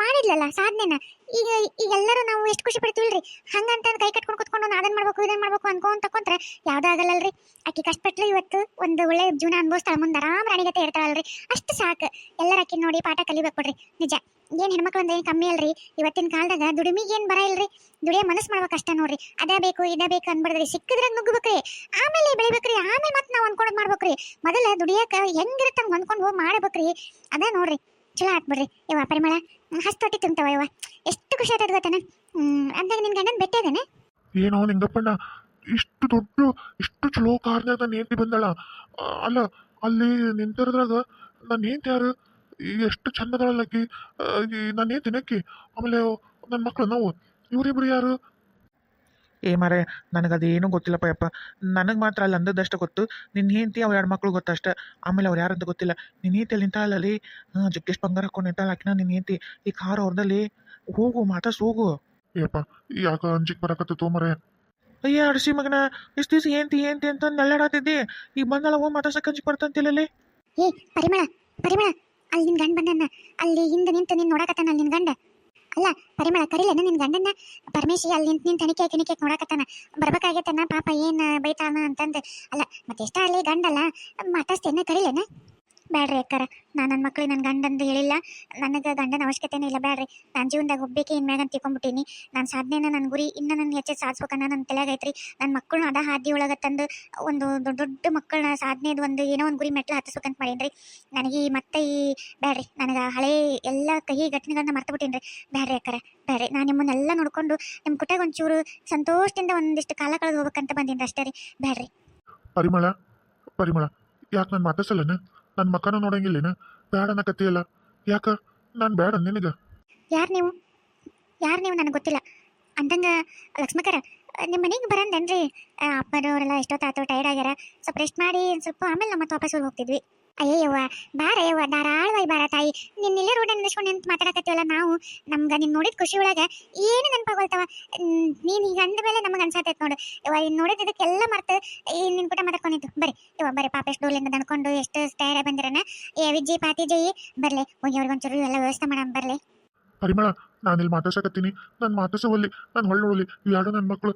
ಮಾಡಿದ್ಲಲ್ಲ ಸಾಧನೆನ? ಈಗ ಈಗ ಎಲ್ಲರೂ ನಾವು ಎಷ್ಟು ಖುಷಿ ಪಡ್ತೀವಿಲ್ರಿ ಹಂಗಂತ ಕೈ ಕಟ್ಕೊಂಡು ಕುತ್ಕೊಂಡು ನಾನು ಅದನ್ನ ಮಾಡ್ಬೇಕು ಇದನ್ನ ಮಾಡ್ಬೇಕು ಅನ್ಕೊಂತ ಕೊಂತ್ರೆ ಯಾವ್ದು ಆಗಲ್ಲಲ್ರಿ. ಆಕಿ ಕಷ್ಟಪಟ್ಲು ಇವತ್ತು ಒಂದು ಒಳ್ಳೆ ಜೀವನ ಅನುಭವಿಸ್ತಾಳೆ ಮುಂದೆ ಆರಾಮ್ ರಾಣಿಗತೆ ಇರ್ತಾಳಲ್ರಿ ಅಷ್ಟು ಸಾಕು. ಎಲ್ಲರ ಆಕಿ ನೋಡಿ ಪಾಠ ಕಲಿಬೇಕು ಕೊಡ್ರಿ ನಿಜ. ಏನ್ ಹೆಣ್ಮಕ್ಳು ಅಂದ್ರೆ ಏನು ಕಮ್ಮಿ ಅಲ್ರಿ? ಇವತ್ತಿನ ಕಾಲದಾಗ ದುಡಿಮಿಗೆ ಏನು ಬರ ಇಲ್ರಿ? ದುಡಿಯೋ ಮನಸ್ಸು ಮಾಡ್ಬೇಕು ಅಷ್ಟೇ ನೋಡ್ರಿ. ಅದೇ ಬೇಕು, ಇದೇ ಬೇಕು ಅನ್ಬಾರ್ದ್ರಿ. ಸಿಕ್ಕಿದ್ರೆ ನುಗ್ಗಬೇಕ್ರಿ. ಆಮೇಲೆ ಬೆಳಿಬೇಕ್ರಿ. ಆಮೇಲೆ ಮತ್ತೆ ನಾವು ಅನ್ಕೊಂಡು ಮಾಡ್ಬೇಕ್ರಿ. ಮೊದಲ ದುಡಿಯಕ ಹೆಂಗಿರುತ್ತೆ ಅಂದ್ಕೊಂಡು ಹೋಗಿ ಮಾಡ್ಬೇಕ್ರಿ. ಅದೇ ನೋಡ್ರಿ. ಚಲೋ ಹಾಕ್ಬಿಡ್ರಿ ಬಿಡ್ರಿ. ಯವ್ವ ಪರಿಮಳ ಹಸ್ತೊಟ್ಟಿ ಯವ್ವ. ಎಷ್ಟು ಖುಷಿ ಆಯ್ತದ ಗೊತ್ತಾನ? ಅಂದಾಗ ಅಂದಾಗ ನಿನ್ ಗಂಡನ್ ಏನೋ ನಿಂಗಪ್ಪಣ್ಣ, ಇಷ್ಟು ದೊಡ್ಡ, ಇಷ್ಟು ಚಲೋ ಕಾರ್ನಾಗ ನಾನು ಹೆಂಡತಿ ಬಂದಳ. ಅಲ್ಲ, ಅಲ್ಲಿ ನಿಂತಿರೋದ್ರಾಗ ನನ್ನ ಹೆಂಡತಿ ಯಾರು? ಎಷ್ಟು ಚಂದದಳಲ್ಲಕ್ಕಿ ನನ್ನ ಹೆಂಡತಿ ನಕ್ಕಿ ಆಮೇಲೆ ನನ್ನ ಮಕ್ಕಳು ನಾವು ಇವರಿಬ್ರು ಯಾರು? ಏ ಮಾರೆ ಅದೇನು ಗೊತ್ತಿಲ್ಲಪ್ಪ ಯಪ್ಪ. ನನಗೆ ಮಾತ್ರ ಅಲ್ಲಿ ಅಂದದ್ದಷ್ಟು ಗೊತ್ತು. ನಿನ್ನ ಹೆಂಡತಿ ಅವ್ರ ಎರಡು ಮಕ್ಳು ಗೊತ್ತಷ್ಟೆ ಆಮೇಲೆ ಅವ್ರು ಯಾರಂತ ಗೊತ್ತಿಲ್ಲ. ನಿನ್ನ ಹೆಂಡತಿ ನಿಂತಾಳಲ್ಲಿ ಹಾಂ ಜಗ್ಗೇಶ್ ಬಂಗಾರ ಹಾಕೊಂಡು ನಿಂತಾಳ ಹಾಕಿನ ನಿನ್ನ ಹೆಂಡತಿ. ಈ ಕಾರ್ ಅವ್ರದಲ್ಲಿ ಹೋಗು ಮಾತಾಡ್ಸಿ ಹೋಗು. ಯಪ್ಪ ಯಾಕ ಅಂಜಿಕ್ ಬರಕತ್ತೋ ತೋಮರೆ ಅಯ್ಯ ಅಡಸಿ ಮಗನ ಇಷ್ಟು ದಿವಸ ಏಂತಿ ಏಂತಿ ಅಂತ ನಳ್ಳಾಡತ್ತಿದ್ದೆ ಈಗ ಬಂದಲ್ಲ ಹೋಗಿ ಮಾತಾಡ್ಸಕ್ಕೆ ಅಂಜಿಕ್ ಬರ್ತಂತಿಲ್ಲಲ್ಲಿ ಏ ಪರಿಮಳ ಪರಿಮಳ. ಅಲ್ಲಿ ನಿನ್ನ ಗಂಡ ಬಂದನ್ನ ಅಲ್ಲಿ ಹಿಂದೆ ನಿಂತು ನಿನ್ನ ನೋಡಕತ್ತಾನ ಅಲ್ಲಿ ನಿನ್ನ ಗಂಡ. ಅಲ್ಲ, ಪರಿಮಳ, ಕರಿಲೇನ ನಿನ್ ಗಂಡನ್ನ ಪರಮೇಶಿ ಅಲ್ಲಿ ನಿಂತ ನಿನ್ ತನಿಖೆ ಕಿಣಿಕೆ ನೋಡಕತ್ತಾನ. ಬರ್ಬೇಕಾಗೈತನ ಪಾಪ, ಏನ್ ಬೈತಾನ ಅಂತಂದ್. ಅಲ್ಲ ಮತ್ತೆ ಎಷ್ಟ ಅಲ್ಲಿ ಗಂಡಲ್ಲ ಮಾತಾಡ್ಸ್ತೇನೆ ಕರಿಲೇನ? ಬ್ಯಾಡ್ರಿ ಅಕ್ಕಾರ. ನಾನು ನನ್ನ ಮಕ್ಳಿಗೆ ನನ್ನ ಗಂಡಂದು ಹೇಳಿಲ್ಲ. ನನಗೆ ಗಂಡನ ಅವಶ್ಯಕತೆನೇ ಇಲ್ಲ ಬ್ಯಾಡ್ರಿ. ನನ್ನ ಜೀವನದಾಗ ಒಬ್ಬೇಕೆ ಇನ್ಮ್ಯಾಗ ಅಂತ ತಿಳ್ಕೊಂಬಿಟ್ಟೀನಿ. ನನ್ನ ಸಾಧನೆನ ನನ್ನ ಗುರಿ ಇನ್ನೂ ನನ್ನ ಹೆಚ್ಚು ಸಾಧಿಸ್ಬೇಕನ್ನ ನನ್ನ ತಲೆಯಾಗೈತ್ರಿ ನನ್ನ ಮಕ್ಕಳನ್ನ ಅದ ಹಾದಿ ಒಳಗೆ ತಂದು ಒಂದು ದೊಡ್ಡ ದೊಡ್ಡ ಮಕ್ಕಳನ್ನ ಸಾಧನೆದು ಒಂದು ಏನೋ ಒಂದು ಗುರಿ ಮೆಟ್ಲು ಹತ್ತಿಸ್ಬೇಕಂತ ಮಾಡೀನಿ ನನಗೆ ಈ ಮತ್ತೆ ಈ ಬ್ಯಾಡ್ರಿ. ನನಗೆ ಹಳೆ ಎಲ್ಲ ಕಹಿ ಘಟನೆಗಳನ್ನ ಮರ್ತುಬಿಟ್ಟೀನಿ ರೀ ಬ್ಯಾಡ್ರಿ ಅಕ್ಕಾರ. ಬ್ಯಾಡ್ರಿ. ನಾನು ನಿಮ್ಮನ್ನೆಲ್ಲ ನೋಡಿಕೊಂಡು ನಿಮ್ಮ ಕುಟಾಗ ಒಂಚೂರು ಸಂತೋಷದಿಂದ ಒಂದಿಷ್ಟು ಕಾಲ ಕಳೆದು ಹೋಗ್ಬೇಕಂತ ಬಂದೀನಿ ಅಷ್ಟೇ ರೀ. ಬ್ಯಾಡ್ರಿ. ಪರಿಮಳ ಪರಿಮಳ, ಯಾಕೆ ನಾನು ಮಾತಾಡ್ಸಲ್ಲನ? ನನ್ನ ಮಕ್ಕನ ನೋಡಂಗಿಲ್ಲೇನ? ಬ್ಯಾಡ ಅನ್ನಕತ್ತಿಯಲ್ಲ ಯಾಕ? ನಾನು ಬೇಡ ನಿನಗ. ಯಾರು ನೀವು? ಯಾರು ನೀವು ನನಗೆ ಗೊತ್ತಿಲ್ಲ. ಅಂದಂಗ ಲಕ್ಷ್ಮಕರ ನಿಮ್ಮ ಮನೆಗೆ ಬರಂದೇನ್ರಿ? ಅಪ್ಪನವರೆಲ್ಲ ಎಷ್ಟೊತ್ತಾತು ಟೈರ್ಡ್ ಆಗ್ಯಾರ. ಸ್ವಲ್ಪ ರೆಸ್ಟ್ ಮಾಡಿ ಸ್ವಲ್ಪ ಆಮೇಲೆ ನಮ್ಮ ವಾಪಸ್ ಹೋಗ್ತಿದ್ವಿ. ಅಯ್ಯವ್ವ ಬಾರ ಅಯ್ಯವ್ವ ಧಾರಾಳವಾಗಿ ಬಾರ ತಾಯಿ. ನಿನ್ನ ಇಲ್ಲೇ ರೋಡ್ ನಿಲ್ಸ್ಕೊಂಡು ನಿಂತು ಮಾತಾಡಕತ್ತೀವಲ್ಲ ನಾವು? ನಮ್ಗೆ ನಿನ್ನ ನೋಡಿದ ಖುಷಿ ಒಳಗೆ ಏನು ನೆನಪಾಗೋಲ್ತವ ನೀನು ಈಗ ಅಂದ ಮೇಲೆ ನಮಗೆ ಅನ್ಸತೈತೆ ನೋಡು. ಇವ ಇನ್ನು ನೋಡಿದ್ದಕ್ಕೆಲ್ಲ ಮರ್ತು ಈ ನಿನ್ನ ಕೂಟ ಮಾತಾಡ್ಕೊಂಡಿದ್ದು. ಬರಿ ಇವ ಬರಿ ಪಾಪ ಎಷ್ಟು ಡೋಲಿಂದ ನನ್ಕೊಂಡು ಎಷ್ಟು ತಯಾರ ಬಂದಿರನ. ಏ, ವಿಜ್ಜಿ, ಪಾತಿ ಜಯಿ ಬರ್ಲಿ ಒಂಚೂರು ಎಲ್ಲ ವ್ಯವಸ್ಥೆ ಮಾಡಮ್, ಬರ್ಲಿ. ಪರಿಮಳ ನಾನು ಇಲ್ಲಿ ಮಾತಾಡ್ಸಕತ್ತೀನಿ. ನಾನು ಮಾತಾಡ್ಸೋವಲ್ಲಿ ನಾನು ಹೊಳ್ಳಿ ಹೊಳ್ಳಿ ಯಾರು ನನ್ನ ಮಕ್ಕಳು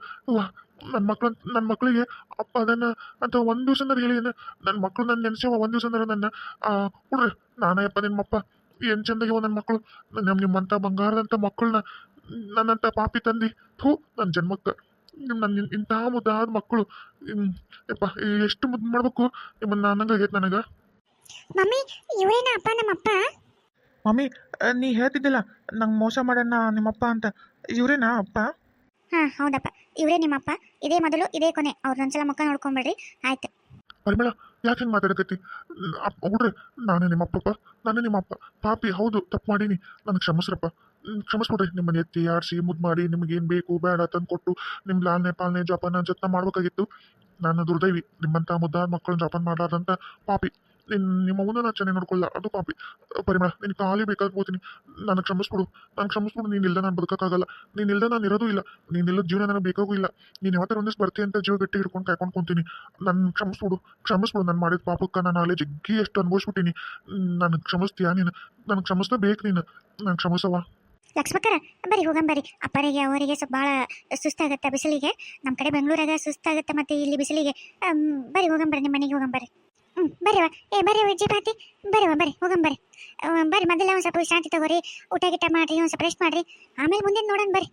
ನನ್ನ ಮಕ್ಳು ನನ್ನ ಮಕ್ಕಳಿಗೆ ಅಪ್ಪ ಅದನ್ನು ಅಂತ ಒಂದು ಅಂದ್ರೆ ಹೇಳಿ ನನ್ನ ಮಕ್ಕಳು ನನ್ನ ನೆನೆಸ್ಯಾವ ಒಂದು ದಿವಸ ನನ್ನ ಆ, ಹುಡ್ರಿ ನಾನೇ ಅಪ್ಪ ನಿಮ್ಮಪ್ಪ ಏನು ಚಂದಾಗಿವ ನನ್ನ ಮಕ್ಕಳು ನಮ್ಮ ನಿಮ್ಮಂಥ ಬಂಗಾರದಂಥ ಮಕ್ಕಳನ್ನ ನನ್ನಂಥ ಪಾಪಿ ತಂದಿ. ಥೂ ನನ್ನ ಜನ್ಮಕ್ಕೆ. ನನ್ನ ಇಂಥ ಮುದ್ದಾದ ಮಕ್ಕಳು ಯಪ್ಪ ಎಷ್ಟು ಮುದ್ದು ಮಾಡ್ಬೇಕು? ನಿಮ್ಮನ್ನ ಅನ್ನಂಗಾಗೈತೆ ನನಗೆ. ಮಮ್ಮಿ ಇವರೇನ ಅಪ್ಪ ನಮ್ಮಪ್ಪ ಮಮ್ಮಿ ನೀ ಹೇಳ್ತಿದ್ದಿಲ್ಲ ನಂಗೆ ಮೋಸ ಮಾಡೋಣ ನಿಮ್ಮಪ್ಪ ಅಂತ. ಇವರೇನಾ ಅಪ್ಪ? ಹಾ ಹೌದಪ್ಪ. ಇವರೇ ನಿಮ್ಮಪ್ಪ. ಇದೇ ಮೊದಲು, ಇದೇ ಕೊನೆ. ಅವ್ರನ್ನೊಂದ್ಸಲ ಮುಖ ನೋಡ್ಕೊಂಬಿಡ್ರಿ. ಆಯ್ತು. ಪರಿಮಳ ಯಾಕೆ ಹಿಂಗೆ ಮಾತಾಡಕತ್ತಿ? ಅಪ್ಪ ಹುಡ್ರಿ ನಾನೇ ನಿಮ್ಮಪ್ಪಪ್ಪ ನಾನೇ ನಿಮ್ಮಪ್ಪ ಪಾಪಿ, ಹೌದು, ತಪ್ಪು ಮಾಡೀನಿ. ನನಗೆ ಕ್ಷಮಿಸ್ರಪ್ಪ. ಕ್ಷಮಿಸ್ಬಿಡ್ರಿ. ನಿಮ್ಮನ್ನ ಎತ್ತಿ ಆಡಿಸಿ ಮುದ್ದು ಮಾಡಿ ನಿಮ್ಗೆ ಏನು ಬೇಕು, ಬೇಡ ತಂದು ಕೊಟ್ಟು ನಿಮ್ಮ ಲಾಲ್ನೆ, ಪಾಲನೆ, ಜೋಪಾನ, ಜತ್ನ ಮಾಡಬೇಕಾಗಿತ್ತು. ನಾನು ದುರ್ದೈವಿ. ನಿಮ್ಮಂಥ ಮುದ್ದಾದ ಮಕ್ಕಳನ್ನ ಜೋಪಾನ ಮಾಡಲಾರ್ದಂಥ ಪಾಪಿ. ನಿಮ್ಮ ಮುಂದೆ ನಾನು ಚೆನ್ನಾಗಿ ನೋಡ್ಕೊಳ್ಳ ಅದು ಪಾಪಿ. ಪರಿಮಳ ನಿನ್ ಖಾಲಿ ಬೇಕಾದ್ ಹೋಗ್ತೀನಿ ನನಗೆ ಕ್ಷಮಿಸ್ಬಿಡು. ನನಗೆ ಕ್ಷಮಿಸ್ಬಿಡು. ನೀನು ಇಲ್ಲದೆ ನಾನು ಬದುಕೋಕ್ಕಾಗಲ್ಲ. ನೀನು ಇಲ್ಲದೆ ನಾನು ಇರೋದು ಇಲ್ಲ. ನೀನು ಇಲ್ಲದ ಜೀವನ ನನಗೆ ಬೇಕಾಗೂ ಇಲ್ಲ. ನೀನು ಯಾವತ್ತಾರ ಒಂದಿಷ್ಟು ಬರ್ತೀಯ ಅಂತ ಜೀವ ಗಟ್ಟಿ ಹಿಡ್ಕೊಂಡು ಕಾಯ್ಕೊಂಡು ಕುಂತೀನಿ. ನನ್ನ ಕ್ಷಮಿಸ್ಬಿಡು. ಕ್ಷಮಿಸ್ಬಿಡು. ನಾನು ಮಾಡಿದ ಪಾಪಕ್ಕೆ ನಾನು ಅಲ್ಲಿ ಜಗ್ಗಿ ಎಷ್ಟು ಅನುಭವಿಸ್ಬಿಟ್ಟಿನಿ. ನನಗೆ ಕ್ಷಮಿಸ್ತೀಯಾ ನೀನು? ನನಗೆ ಕ್ಷಮಿಸ್ತಾ ಬೇಕು ನೀನು. ನಾನು ಕ್ಷಮಿಸವ ಬರಿ ಹೋಗಂ ಬರಿ. ಅಪ್ಪರಿಗೆ, ಅವರಿಗೆ ಸ್ವಲ್ಪ ಭಾಳ ಸುಸ್ತಾಗತ್ತೆ ಬಿಸಿಲಿಗೆ? ನಮ್ಮ ಕಡೆ ಬೆಂಗಳೂರಾಗ ಸುಸ್ತಾಗತ್ತೆ ಮತ್ತೆ ಇಲ್ಲಿ ಬಿಸಿಲಿಗೆ? ಬರಿ ಬರ್ರಿ ಬರಿ ನಿಮ್ಮ ಮನೆಗೆ ಹೋಗಂಬರ್ರಿ ಹ್ಞೂ ಬರ್ರಿವ ಏ ಬರ್ರಿ ಜೀಪಾತಿ ಬರ್ರಿವ ಬರ್ರಿ ಹೋಗಂ ಬರ್ರಿ ಬರ್ರಿ ಮೊದಲ ಒಂದು ಸ್ವಲ್ಪ ಶಾಂತಿ ತಗೋರಿ. ಊಟ ಗಿಟ ಮಾಡ್ರಿ, ಒಂದು ಸ್ವಲ್ಪ ರೆಸ್ಟ್ ಮಾಡ್ರಿ. ಆಮೇಲೆ ಮುಂದಿನ ನೋಡೋಣ ಬರ್ರಿ